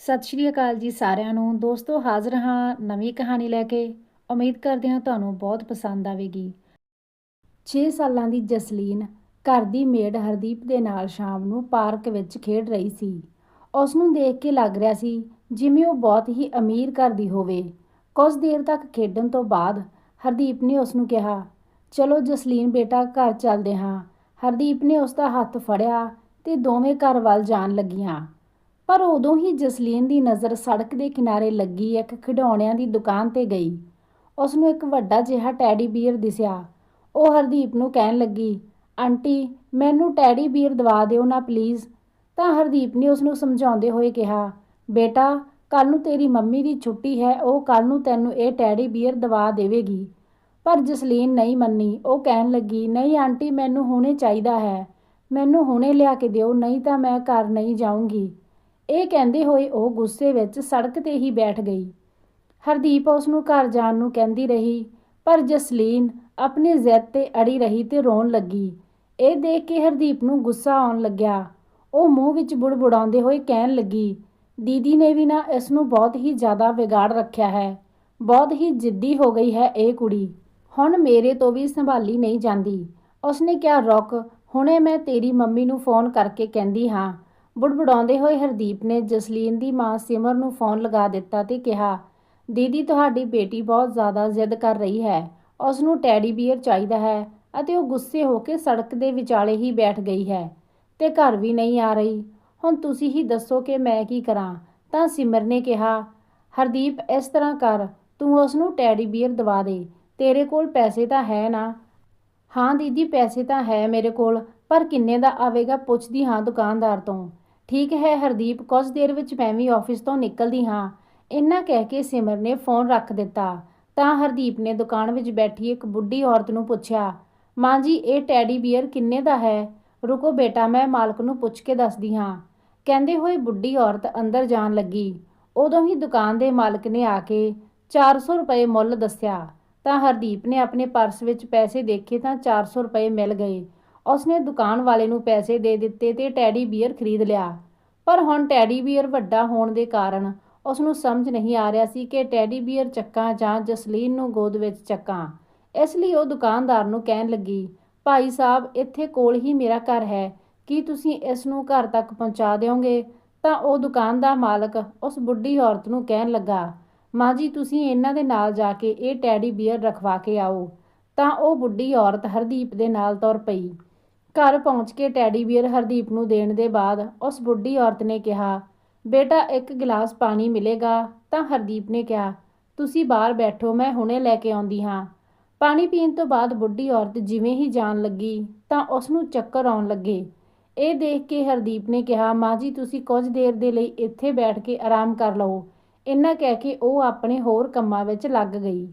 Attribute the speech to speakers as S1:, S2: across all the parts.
S1: ਸਤਿ ਸ਼੍ਰੀ ਅਕਾਲ ਜੀ ਸਾਰਿਆਂ ਨੂੰ। ਦੋਸਤੋ, ਹਾਜ਼ਰ ਹਾਂ ਨਵੀਂ ਕਹਾਣੀ ਲੈ ਕੇ। ਉਮੀਦ ਕਰਦੇ ਹਾਂ ਤੁਹਾਨੂੰ ਬਹੁਤ ਪਸੰਦ ਆਵੇਗੀ। 6 ਸਾਲਾਂ ਦੀ ਜਸਲੀਨ ਘਰ ਦੀ ਮੇਡ ਹਰਦੀਪ ਦੇ ਨਾਲ ਸ਼ਾਮ ਨੂੰ ਪਾਰਕ ਵਿੱਚ ਖੇਡ ਰਹੀ ਸੀ। ਉਸ ਨੂੰ ਦੇਖ ਕੇ ਲੱਗ ਰਿਹਾ ਸੀ ਜਿਵੇਂ ਉਹ ਬਹੁਤ ਹੀ ਅਮੀਰ ਘਰ ਦੀ ਹੋਵੇ। ਕੁਝ ਦੇਰ ਤੱਕ ਖੇਡਣ ਤੋਂ ਬਾਅਦ ਹਰਦੀਪ ਨੇ ਉਸ ਨੂੰ ਕਿਹਾ, ਚਲੋ ਜਸਲੀਨ ਬੇਟਾ, ਘਰ ਚੱਲਦੇ ਹਾਂ। ਹਰਦੀਪ ਨੇ ਉਸ ਦਾ ਹੱਥ ਫੜਿਆ ਤੇ ਦੋਵੇਂ ਘਰ ਵੱਲ ਜਾਣ ਲੱਗੀਆਂ। ਪਰ ਉਦੋਂ ਹੀ ਜਸਲੀਨ ਦੀ ਨਜ਼ਰ ਸੜਕ ਦੇ ਕਿਨਾਰੇ ਲੱਗੀ ਇੱਕ ਖਿਡੌਣਿਆਂ ਦੀ ਦੁਕਾਨ ਤੇ ਗਈ। ਉਸ ਨੂੰ ਇੱਕ ਵੱਡਾ ਜਿਹਾ ਟੈਡੀ ਬੀਅਰ ਦਿਸਿਆ। ਉਹ ਹਰਦੀਪ ਨੂੰ ਕਹਿਣ ਲੱਗੀ, ਆਂਟੀ, ਮੈਨੂੰ ਟੈਡੀ ਬੀਅਰ ਦਵਾ ਦਿਓ ਨਾ ਪਲੀਜ਼। ਤਾਂ ਹਰਦੀਪ ਨੇ ਉਸ ਨੂੰ ਸਮਝਾਉਂਦੇ ਹੋਏ ਕਿਹਾ, ਬੇਟਾ ਕੱਲ ਨੂੰ ਤੇਰੀ ਮੰਮੀ ਦੀ ਛੁੱਟੀ ਹੈ, ਉਹ ਕੱਲ ਨੂੰ ਤੈਨੂੰ ਇਹ ਟੈਡੀ ਬੀਅਰ ਦਵਾ ਦੇਵੇਗੀ। ਪਰ ਜਸਲੀਨ ਨਹੀਂ ਮੰਨੀ। ਉਹ ਕਹਿਣ ਲੱਗੀ, ਨਹੀਂ ਆਂਟੀ, ਮੈਨੂੰ ਹੁਣੇ ਚਾਹੀਦਾ ਹੈ। ਮੈਨੂੰ ਹੁਣੇ ਲਿਆ ਕੇ ਦਿਓ, ਨਹੀਂ ਤਾਂ ਮੈਂ ਘਰ ਨਹੀਂ ਜਾਊਂਗੀ। ਇਹ ਕਹਿੰਦੇ ਹੋਏ ਉਹ ਗੁੱਸੇ ਵਿੱਚ ਸੜਕ ਤੇ ਹੀ ਬੈਠ ਗਈ। ਹਰਦੀਪ ਉਸ ਨੂੰ ਘਰ ਜਾਣ ਨੂੰ ਕਹਿੰਦੀ ਰਹੀ, ਪਰ ਜਸਲੀਨ ਆਪਣੇ ਜ਼ਿੱਦ ਤੇ ਅੜੀ ਰਹੀ ਤੇ ਰੋਣ ਲੱਗੀ। ਇਹ ਦੇਖ ਕੇ ਹਰਦੀਪ ਨੂੰ ਗੁੱਸਾ ਆਉਣ ਲੱਗਿਆ। ਉਹ ਮੂੰਹ ਵਿੱਚ ਬੁੜਬੁੜਾਉਂਦੇ ਹੋਏ ਕਹਿਣ ਲੱਗੀ, ਦੀਦੀ ਨੇ ਵੀ ਨਾ ਇਸ ਨੂੰ ਬਹੁਤ ਹੀ ਜ਼ਿਆਦਾ ਵਿਗਾੜ ਰੱਖਿਆ ਹੈ। ਬਹੁਤ ਹੀ ਜਿੱਦੀ ਹੋ ਗਈ ਹੈ ਇਹ ਕੁੜੀ। ਹੁਣ ਮੇਰੇ ਤੋਂ ਵੀ ਸੰਭਾਲੀ ਨਹੀਂ ਜਾਂਦੀ। ਉਸਨੇ ਕਿਹਾ, ਰੁਕ, ਹੁਣੇ ਮੈਂ ਤੇਰੀ ਮੰਮੀ ਨੂੰ ਫੋਨ ਕਰਕੇ ਕਹਿੰਦੀ ਹਾਂ। ਬੁੜਬੁੜਾਉਂਦੇ ਹੋਏ ਹਰਦੀਪ ਨੇ ਜਸਲੀਨ ਦੀ ਮਾਂ ਸਿਮਰ ਨੂੰ ਫੋਨ ਲਗਾ ਦਿੱਤਾ ਤੇ ਕਿਹਾ, ਦੀਦੀ, ਤੁਹਾਡੀ ਬੇਟੀ ਬਹੁਤ ਜ਼ਿਆਦਾ ਜ਼ਿੱਦ ਕਰ ਰਹੀ ਹੈ। ਉਸ ਨੂੰ ਟੈਡੀ ਬੀਅਰ ਚਾਹੀਦਾ ਹੈ ਅਤੇ ਉਹ ਗੁੱਸੇ ਹੋ ਕੇ ਸੜਕ ਦੇ ਵਿਚਾਲੇ ਹੀ ਬੈਠ ਗਈ ਹੈ ਤੇ ਘਰ ਵੀ ਨਹੀਂ ਆ ਰਹੀ। ਹੁਣ ਤੁਸੀਂ ਹੀ ਦੱਸੋ ਕਿ ਮੈਂ ਕੀ ਕਰਾਂ? ਤਾਂ ਸਿਮਰ ਨੇ ਕਿਹਾ, ਹਰਦੀਪ, ਇਸ ਤਰ੍ਹਾਂ ਕਰ। ਤੂੰ ਉਸ ਨੂੰ ਟੈਡੀ ਬੀਅਰ ਦਵਾ ਦੇ। ਤੇਰੇ ਕੋਲ ਪੈਸੇ ਤਾਂ ਹੈ ਨਾ? ਹਾਂ ਦੀਦੀ, ਪੈਸੇ ਤਾਂ ਹੈ ਮੇਰੇ ਕੋਲ, ਪਰ ਕਿੰਨੇ ਦਾ ਆਵੇਗਾ ਪੁੱਛਦੀ ਹਾਂ ਦੁਕਾਨਦਾਰ ਤੋਂ। ਠੀਕ ਹੈ ਹਰਦੀਪ, ਕੁਝ ਦੇਰ ਵਿੱਚ ਮੈਂ ਵੀ ਆਫਿਸ ਤੋਂ ਨਿਕਲਦੀ ਹਾਂ। ਇੰਨਾ ਕਹਿ ਕੇ ਸਿਮਰ ਨੇ ਫੋਨ ਰੱਖ ਦਿੱਤਾ। ਤਾਂ ਹਰਦੀਪ ਨੇ ਦੁਕਾਨ ਵਿੱਚ ਬੈਠੀ ਇੱਕ ਬੁੱਢੀ ਔਰਤ ਨੂੰ ਪੁੱਛਿਆ, ਮਾਂ ਜੀ, ਇਹ ਟੈਡੀ ਬੀਅਰ ਕਿੰਨੇ ਦਾ ਹੈ? ਰੁਕੋ ਬੇਟਾ, ਮੈਂ ਮਾਲਕ ਨੂੰ ਪੁੱਛ ਕੇ ਦੱਸਦੀ ਹਾਂ। ਕਹਿੰਦੇ ਹੋਏ ਬੁੱਢੀ ਔਰਤ ਅੰਦਰ ਜਾਣ ਲੱਗੀ। ਉਦੋਂ ਹੀ ਦੁਕਾਨ ਦੇ ਮਾਲਕ ਨੇ ਆ ਕੇ 400 ਰੁਪਏ ਮੁੱਲ ਦੱਸਿਆ। ਤਾਂ ਹਰਦੀਪ ਨੇ ਆਪਣੇ ਪਰਸ ਵਿੱਚ ਪੈਸੇ ਦੇਖੇ ਤਾਂ 400 ਰੁਪਏ ਮਿਲ ਗਏ। ਉਸਨੇ ਦੁਕਾਨ ਵਾਲੇ ਨੂੰ ਪੈਸੇ ਦੇ ਦਿੱਤੇ ਤੇ ਟੈਡੀ ਬੀਅਰ ਖਰੀਦ ਲਿਆ। ਪਰ ਹੁਣ ਟੈਡੀ ਬੀਅਰ ਵੱਡਾ ਹੋਣ ਦੇ ਕਾਰਨ ਉਸ ਨੂੰ ਸਮਝ ਨਹੀਂ ਆ ਰਿਹਾ ਸੀ ਕਿ ਟੈਡੀ ਬੀਅਰ ਚੱਕਾਂ ਜਾਂ ਜਸਲੀਨ ਨੂੰ ਗੋਦ ਵਿੱਚ ਚੱਕਾਂ। ਇਸ ਲਈ ਉਹ ਦੁਕਾਨਦਾਰ ਨੂੰ ਕਹਿਣ ਲੱਗੀ, ਭਾਈ ਸਾਹਿਬ, ਇੱਥੇ ਕੋਲ ਹੀ ਮੇਰਾ ਘਰ ਹੈ। ਕੀ ਤੁਸੀਂ ਇਸ ਨੂੰ ਘਰ ਤੱਕ ਪਹੁੰਚਾ ਦਿਓਗੇ? ਤਾਂ ਉਹ ਦੁਕਾਨ ਦਾ ਮਾਲਕ ਉਸ ਬੁੱਢੀ ਔਰਤ ਨੂੰ ਕਹਿਣ ਲੱਗਾ, ਮਾਂ ਜੀ, ਤੁਸੀਂ ਇਹਨਾਂ ਦੇ ਨਾਲ ਜਾ ਕੇ ਇਹ ਟੈਡੀ ਬੀਅਰ ਰਖਵਾ ਕੇ ਆਓ। ਤਾਂ ਉਹ ਬੁੱਢੀ ਔਰਤ ਹਰਦੀਪ ਦੇ ਨਾਲ ਤੁਰ ਪਈ। ਘਰ ਪਹੁੰਚ ਕੇ ਟੈਡੀ ਬੀਅਰ ਹਰਦੀਪ ਨੂੰ ਦੇਣ ਦੇ ਬਾਅਦ ਉਸ ਬੁੱਢੀ ਔਰਤ ਨੇ ਕਿਹਾ, ਬੇਟਾ, ਇੱਕ ਗਿਲਾਸ ਪਾਣੀ ਮਿਲੇਗਾ? ਤਾਂ ਹਰਦੀਪ ਨੇ ਕਿਹਾ, ਤੁਸੀਂ ਬਾਹਰ ਬੈਠੋ, ਮੈਂ ਹੁਣੇ ਲੈ ਕੇ ਆਉਂਦੀ ਹਾਂ। ਪਾਣੀ ਪੀਣ ਤੋਂ ਬਾਅਦ ਬੁੱਢੀ ਔਰਤ ਜਿਵੇਂ ਹੀ ਜਾਣ ਲੱਗੀ ਤਾਂ ਉਸ ਨੂੰ ਚੱਕਰ ਆਉਣ ਲੱਗੇ। ਇਹ ਦੇਖ ਕੇ ਹਰਦੀਪ ਨੇ ਕਿਹਾ, ਮਾਂ ਜੀ, ਤੁਸੀਂ ਕੁਝ ਦੇਰ ਦੇ ਲਈ ਇੱਥੇ ਬੈਠ ਕੇ ਆਰਾਮ ਕਰ ਲਓ। ਇੰਨਾ ਕਹਿ ਕੇ ਉਹ ਆਪਣੇ ਹੋਰ ਕੰਮਾਂ ਵਿੱਚ ਲੱਗ ਗਈ।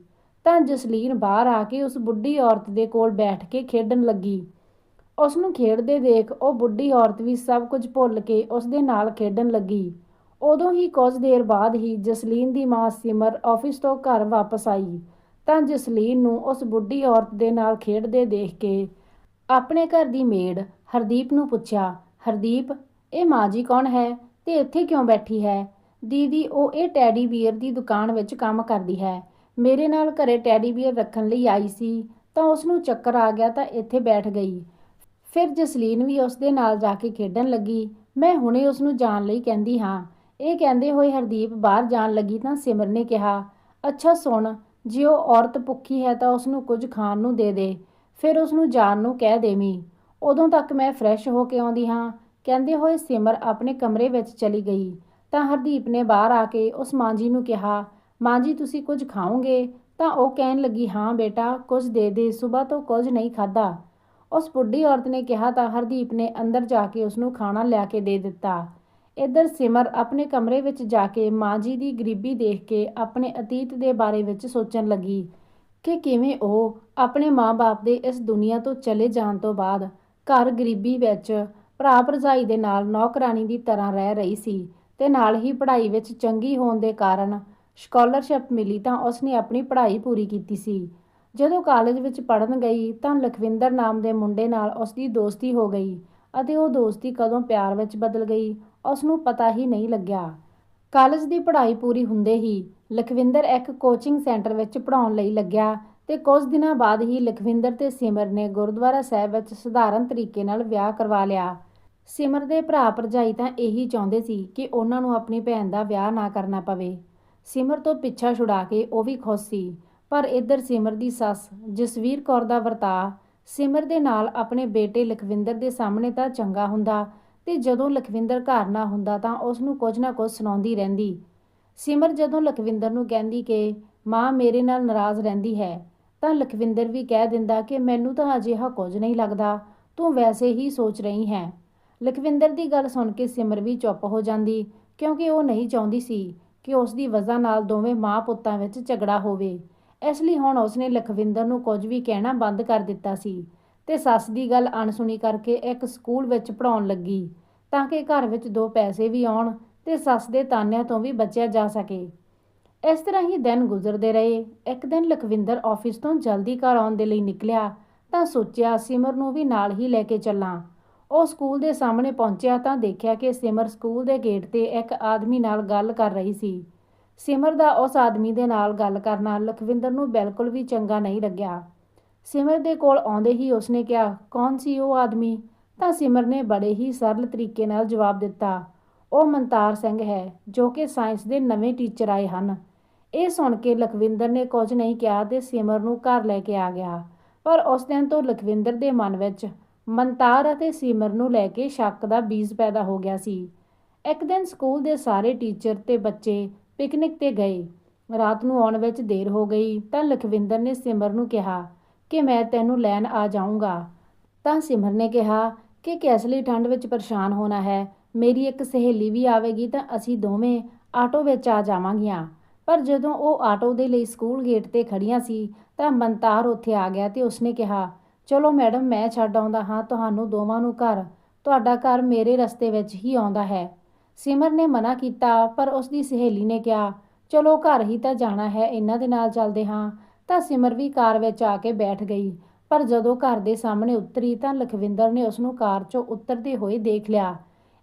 S1: ਤਾਂ ਜਸਲੀਨ ਬਾਹਰ ਆ ਕੇ ਉਸ ਬੁੱਢੀ ਔਰਤ ਦੇ ਕੋਲ ਬੈਠ ਕੇ ਖੇਡਣ ਲੱਗੀ। ਉਸ ਨੂੰ ਖੇਡਦੇ ਦੇਖ ਉਹ ਬੁੱਢੀ ਔਰਤ ਵੀ ਸਭ ਕੁਝ ਭੁੱਲ ਕੇ ਉਸ ਦੇ ਨਾਲ ਖੇਡਣ ਲੱਗੀ। ਉਦੋਂ ਹੀ ਕੁਝ ਦੇਰ ਬਾਅਦ ਹੀ ਜਸਲੀਨ ਦੀ ਮਾਂ ਸਿਮਰ ਆਫਿਸ ਤੋਂ ਘਰ ਵਾਪਸ ਆਈ। ਤਾਂ ਜਸਲੀਨ ਨੂੰ ਉਸ ਬੁੱਢੀ ਔਰਤ ਦੇ ਨਾਲ ਖੇਡਦੇ ਦੇਖ ਕੇ ਆਪਣੇ ਘਰ ਦੀ ਮੇਡ ਹਰਦੀਪ ਨੂੰ ਪੁੱਛਿਆ, ਹਰਦੀਪ, ਇਹ ਮਾਂ ਜੀ ਕੌਣ ਹੈ ਤੇ ਇੱਥੇ ਕਿਉਂ ਬੈਠੀ ਹੈ? ਦੀਦੀ, ਉਹ ਇਹ ਟੈਡੀ ਬੀਅਰ ਦੀ ਦੁਕਾਨ ਵਿੱਚ ਕੰਮ ਕਰਦੀ ਹੈ। ਮੇਰੇ ਨਾਲ ਘਰੇ ਟੈਡੀ ਬੀਅਰ ਰੱਖਣ ਲਈ ਆਈ ਸੀ, ਤਾਂ ਉਸ ਨੂੰ ਚੱਕਰ ਆ ਗਿਆ ਤਾਂ ਇੱਥੇ ਬੈਠ ਗਈ। ਫਿਰ ਜਸਲੀਨ ਵੀ ਉਸ ਦੇ ਨਾਲ ਜਾ ਕੇ ਖੇਡਣ ਲੱਗੀ। ਮੈਂ ਹੁਣੇ ਉਸ ਨੂੰ ਜਾਣ ਲਈ ਕਹਿੰਦੀ ਹਾਂ। ਇਹ ਕਹਿੰਦੇ ਹੋਏ ਹਰਦੀਪ ਬਾਹਰ ਜਾਣ ਲੱਗੀ ਤਾਂ ਸਿਮਰ ਨੇ ਕਿਹਾ, ਅੱਛਾ ਸੁਣ, ਜੇ ਉਹ ਔਰਤ ਭੁੱਖੀ ਹੈ ਤਾਂ ਉਸ ਨੂੰ ਕੁਝ ਖਾਣ ਨੂੰ ਦੇ ਦੇ। ਫਿਰ ਉਸ ਨੂੰ ਜਾਣ ਨੂੰ ਕਹਿ ਦੇਵੀਂ। ਉਦੋਂ ਤੱਕ ਮੈਂ ਫਰੈਸ਼ ਹੋ ਕੇ ਆਉਂਦੀ ਹਾਂ। ਕਹਿੰਦੇ ਹੋਏ ਸਿਮਰ ਆਪਣੇ ਕਮਰੇ ਵਿੱਚ ਚਲੀ ਗਈ। ਤਾਂ ਹਰਦੀਪ ਨੇ ਬਾਹਰ ਆ ਕੇ ਉਸ ਮਾਂ ਜੀ ਨੂੰ ਕਿਹਾ ਮਾਂ ਜੀ ਤੁਸੀਂ ਕੁਝ ਖਾਓਗੇ? ਤਾਂ ਉਹ ਕਹਿਣ ਲੱਗੀ, ਹਾਂ ਬੇਟਾ, ਕੁਝ ਦੇ ਦੇ, ਸਵੇਰ ਤੋਂ ਕੁਝ ਨਹੀਂ ਖਾਦਾ ਉਸ ਬੁੱਢੀ ਔਰਤ ਨੇ ਕਿਹਾ ਤਾਂ ਹਰਦੀਪ ਨੇ ਅੰਦਰ ਜਾ ਕੇ ਉਸ ਨੂੰ ਖਾਣਾ ਲਿਆ ਕੇ ਦੇ ਦਿੱਤਾ। ਇੱਧਰ ਸਿਮਰ ਆਪਣੇ ਕਮਰੇ ਵਿੱਚ ਜਾ ਕੇ ਮਾਂ ਜੀ ਦੀ ਗਰੀਬੀ ਦੇਖ ਕੇ ਆਪਣੇ ਅਤੀਤ ਦੇ ਬਾਰੇ ਵਿੱਚ ਸੋਚਣ ਲੱਗੀ ਕਿ ਕਿਵੇਂ ਉਹ ਆਪਣੇ ਮਾਂ-ਬਾਪ ਦੇ ਇਸ ਦੁਨੀਆ ਤੋਂ ਚਲੇ ਜਾਣ ਤੋਂ ਬਾਅਦ ਘਰ ਗਰੀਬੀ ਵਿੱਚ ਭਰਾ ਭਰਜਾਈ ਦੇ ਨਾਲ ਨੌਕਰਾਨੀ ਦੀ ਤਰ੍ਹਾਂ ਰਹਿ ਰਹੀ ਸੀ ਤੇ ਨਾਲ ਹੀ ਪੜ੍ਹਾਈ ਵਿੱਚ ਚੰਗੀ ਹੋਣ ਦੇ ਕਾਰਨ ਸਕਾਲਰਸ਼ਿਪ ਮਿਲੀ ਤਾਂ ਉਸਨੇ ਆਪਣੀ ਪੜ੍ਹਾਈ ਪੂਰੀ ਕੀਤੀ ਸੀ। ਜਦੋਂ ਕਾਲਜ ਵਿੱਚ ਪੜ੍ਹਨ ਗਈ ਤਾਂ ਲਖਵਿੰਦਰ ਨਾਮ ਦੇ ਮੁੰਡੇ ਨਾਲ ਉਸ ਦੀ ਦੋਸਤੀ ਹੋ ਗਈ ਅਤੇ ਉਹ ਦੋਸਤੀ ਕਦੋਂ ਪਿਆਰ ਵਿੱਚ ਬਦਲ ਗਈ ਉਸ ਨੂੰ ਪਤਾ ਹੀ ਨਹੀਂ ਲੱਗਿਆ। ਕਾਲਜ ਦੀ ਪੜ੍ਹਾਈ ਪੂਰੀ ਹੁੰਦੇ ਹੀ ਲਖਵਿੰਦਰ ਇੱਕ ਕੋਚਿੰਗ ਸੈਂਟਰ ਵਿੱਚ ਪੜ੍ਹਾਉਣ ਲਈ ਲੱਗਿਆ ਤੇ ਕੁਝ ਦਿਨਾਂ ਬਾਅਦ ਹੀ ਲਖਵਿੰਦਰ ਤੇ ਸਿਮਰ ਨੇ ਗੁਰਦੁਆਰਾ ਸਾਹਿਬ ਵਿੱਚ ਸਧਾਰਨ ਤਰੀਕੇ ਨਾਲ ਵਿਆਹ ਕਰਵਾ ਲਿਆ। ਸਿਮਰ ਦੇ ਭਰਾ ਭਰਜਾਈ ਤਾਂ ਇਹੀ ਚਾਹੁੰਦੇ ਸੀ ਕਿ ਉਹਨਾਂ ਨੂੰ ਆਪਣੀ ਭੈਣ ਦਾ ਵਿਆਹ ਨਾ ਕਰਨਾ ਪਵੇ। ਸਿਮਰ ਤੋਂ ਪਿੱਛਾ ਛੁਡਾ ਕੇ ਉਹ ਵੀ ਖੁਸ਼ ਸੀ। ਪਰ ਇੱਧਰ ਸਿਮਰ ਦੀ ਸੱਸ ਜਸਵੀਰ ਕੌਰ ਦਾ ਵਰਤਾਅ, ਸਿਮਰ ਦੇ ਨਾਲ ਆਪਣੇ ਬੇਟੇ ਲਖਵਿੰਦਰ ਦੇ ਸਾਹਮਣੇ ਤਾਂ ਚੰਗਾ ਹੁੰਦਾ ਤੇ ਜਦੋਂ ਲਖਵਿੰਦਰ ਘਰ ਨਾ ਹੁੰਦਾ ਤਾਂ ਉਸ ਨੂੰ ਕੁਝ ਨਾ ਕੁਝ ਸੁਣਾਉਂਦੀ ਰਹਿੰਦੀ। ਸਿਮਰ ਜਦੋਂ ਲਖਵਿੰਦਰ ਨੂੰ ਕਹਿੰਦੀ ਕਿ ਮਾਂ ਮੇਰੇ ਨਾਲ ਨਾਰਾਜ਼ ਰਹਿੰਦੀ ਹੈ, ਤਾਂ ਲਖਵਿੰਦਰ ਵੀ ਕਹਿ ਦਿੰਦਾ ਕਿ ਮੈਨੂੰ ਤਾਂ ਅਜਿਹਾ ਕੁਝ ਨਹੀਂ ਲੱਗਦਾ, ਤੂੰ ਵੈਸੇ ਹੀ ਸੋਚ ਰਹੀ ਹੈ। ਲਖਵਿੰਦਰ ਦੀ ਗੱਲ ਸੁਣ ਕੇ ਸਿਮਰ ਵੀ ਚੁੱਪ ਹੋ ਜਾਂਦੀ, ਕਿਉਂਕਿ ਉਹ ਨਹੀਂ ਚਾਹੁੰਦੀ ਸੀ ਕਿ ਉਸ ਦੀ ਵਜ੍ਹਾ ਨਾਲ ਦੋਵੇਂ ਮਾਂ ਪੁੱਤਾਂ ਵਿੱਚ ਝਗੜਾ ਹੋਵੇ। ਇਸ ਲਈ ਹੁਣ ਉਸਨੇ ਲਖਵਿੰਦਰ ਨੂੰ ਕੁਝ ਵੀ ਕਹਿਣਾ ਬੰਦ ਕਰ ਦਿੱਤਾ ਸੀ ਤੇ ਸੱਸ ਦੀ ਗੱਲ ਅਣਸੁਣੀ ਕਰਕੇ ਇੱਕ ਸਕੂਲ ਵਿੱਚ ਪੜਾਉਣ ਲੱਗੀ ਤਾਂ ਕਿ ਘਰ ਵਿੱਚ ਦੋ ਪੈਸੇ ਵੀ ਆਉਣ ਤੇ ਸੱਸ ਦੇ ਤਾਨਿਆਂ ਤੋਂ ਵੀ ਬਚਿਆ ਜਾ ਸਕੇ। ਇਸ ਤਰ੍ਹਾਂ ਹੀ ਦਿਨ ਗੁਜ਼ਰਦੇ ਰਹੇ। ਇੱਕ ਦਿਨ ਲਖਵਿੰਦਰ ਆਫਿਸ ਤੋਂ ਜਲਦੀ ਘਰ ਆਉਣ ਦੇ ਲਈ ਨਿਕਲਿਆ ਤਾਂ ਸੋਚਿਆ ਸਿਮਰ ਨੂੰ ਵੀ ਨਾਲ ਹੀ ਲੈ ਕੇ ਚੱਲਾਂ। ਉਹ ਸਕੂਲ ਦੇ ਸਾਹਮਣੇ ਪਹੁੰਚਿਆ ਤਾਂ ਦੇਖਿਆ ਕਿ ਸਿਮਰ ਸਕੂਲ ਦੇ ਗੇਟ ਤੇ ਇੱਕ ਆਦਮੀ ਨਾਲ ਗੱਲ ਕਰ ਰਹੀ ਸੀ। ਸਿਮਰ ਦਾ ਉਸ ਆਦਮੀ ਦੇ ਨਾਲ ਗੱਲ ਕਰਨਾ ਲਖਵਿੰਦਰ ਨੂੰ ਬਿਲਕੁਲ ਵੀ ਚੰਗਾ ਨਹੀਂ ਲੱਗਿਆ। ਸਿਮਰ ਦੇ ਕੋਲ ਆਉਂਦੇ ਹੀ ਉਸਨੇ ਕਿਹਾ, ਕੌਣ ਸੀ ਉਹ ਆਦਮੀ? ਤਾਂ ਸਿਮਰ ਨੇ ਬੜੇ ਹੀ ਸਰਲ ਤਰੀਕੇ ਨਾਲ ਜਵਾਬ ਦਿੱਤਾ, ਉਹ ਮਨਤਾਰ ਸਿੰਘ ਹੈ, ਜੋ ਕਿ ਸਾਇੰਸ ਦੇ ਨਵੇਂ ਟੀਚਰ ਆਏ ਹਨ। ਇਹ ਸੁਣ ਕੇ ਲਖਵਿੰਦਰ ਨੇ ਕੁਝ ਨਹੀਂ ਕਿਹਾ ਤੇ ਸਿਮਰ ਨੂੰ ਘਰ ਲੈ ਕੇ ਆ ਗਿਆ। ਪਰ ਉਸ ਦਿਨ ਤੋਂ ਲਖਵਿੰਦਰ ਦੇ ਮਨ ਵਿੱਚ ਮਨਤਾਰ ਅਤੇ ਸਿਮਰ ਨੂੰ ਲੈ ਕੇ ਸ਼ੱਕ ਦਾ ਬੀਜ ਪੈਦਾ ਹੋ ਗਿਆ ਸੀ। ਇੱਕ ਦਿਨ ਸਕੂਲ ਦੇ ਸਾਰੇ ਟੀਚਰ ਤੇ ਬੱਚੇ ਪਿਕਨਿਕ ਤੇ ਗਏ ਰਾਤ ਨੂੰ ਆਉਣ ਵਿੱਚ ਦੇਰ ਹੋ ਗਈ ਤਾਂ ਲਖਵਿੰਦਰ ਨੇ ਸਿਮਰ ਨੂੰ ਕਿਹਾ ਕਿ ਮੈਂ ਤੈਨੂੰ ਲੈਣ ਆ ਜਾਊਂਗਾ। ਤਾਂ ਸਿਮਰ ਨੇ ਕਿਹਾ ਕਿ ਕਿਸ ਲਈ ਠੰਡ ਵਿੱਚ ਪਰੇਸ਼ਾਨ ਹੋਣਾ ਹੈ? ਮੇਰੀ ਇੱਕ ਸਹੇਲੀ ਵੀ ਆਵੇਗੀ ਤਾਂ ਅਸੀਂ ਦੋਵੇਂ ਆਟੋ ਵਿੱਚ ਆ ਜਾਵਾਂਗੀਆਂ। ਪਰ ਜਦੋਂ ਉਹ ਆਟੋ ਦੇ ਲਈ ਸਕੂਲ ਗੇਟ ਤੇ ਖੜੀਆਂ ਸੀ ਤਾਂ ਮਨਤਾਰ ਉੱਥੇ ਆ ਗਿਆ ਤੇ ਉਸਨੇ ਕਿਹਾ, ਚਲੋ ਮੈਡਮ, ਮੈਂ ਛੱਡ ਆਉਂਦਾ ਹਾਂ, ਤੁਹਾਨੂੰ ਦੋਵਾਂ ਨੂੰ ਘਰ। ਤੁਹਾਡਾ ਘਰ ਮੇਰੇ ਰਸਤੇ ਵਿੱਚ ਹੀ ਆਉਂਦਾ ਹੈ। ਸਿਮਰ ਨੇ ਮਨਾ ਕੀਤਾ, ਪਰ ਉਸ ਦੀ ਸਹੇਲੀ ਨੇ ਕਿਹਾ, ਚਲੋ ਘਰ ਹੀ ਤਾਂ ਜਾਣਾ ਹੈ, ਇਹਨਾਂ ਦੇ ਨਾਲ ਚੱਲਦੇ ਹਾਂ। ਤਾਂ ਸਿਮਰ ਵੀ ਕਾਰ ਵਿੱਚ ਆ ਕੇ ਬੈਠ ਗਈ। ਪਰ ਜਦੋਂ ਘਰ ਦੇ ਸਾਹਮਣੇ ਉਤਰੀ ਤਾਂ ਲਖਵਿੰਦਰ ਨੇ ਉਸ ਨੂੰ ਕਾਰ 'ਚੋਂ ਉਤਰਦੇ ਹੋਏ ਦੇਖ ਲਿਆ।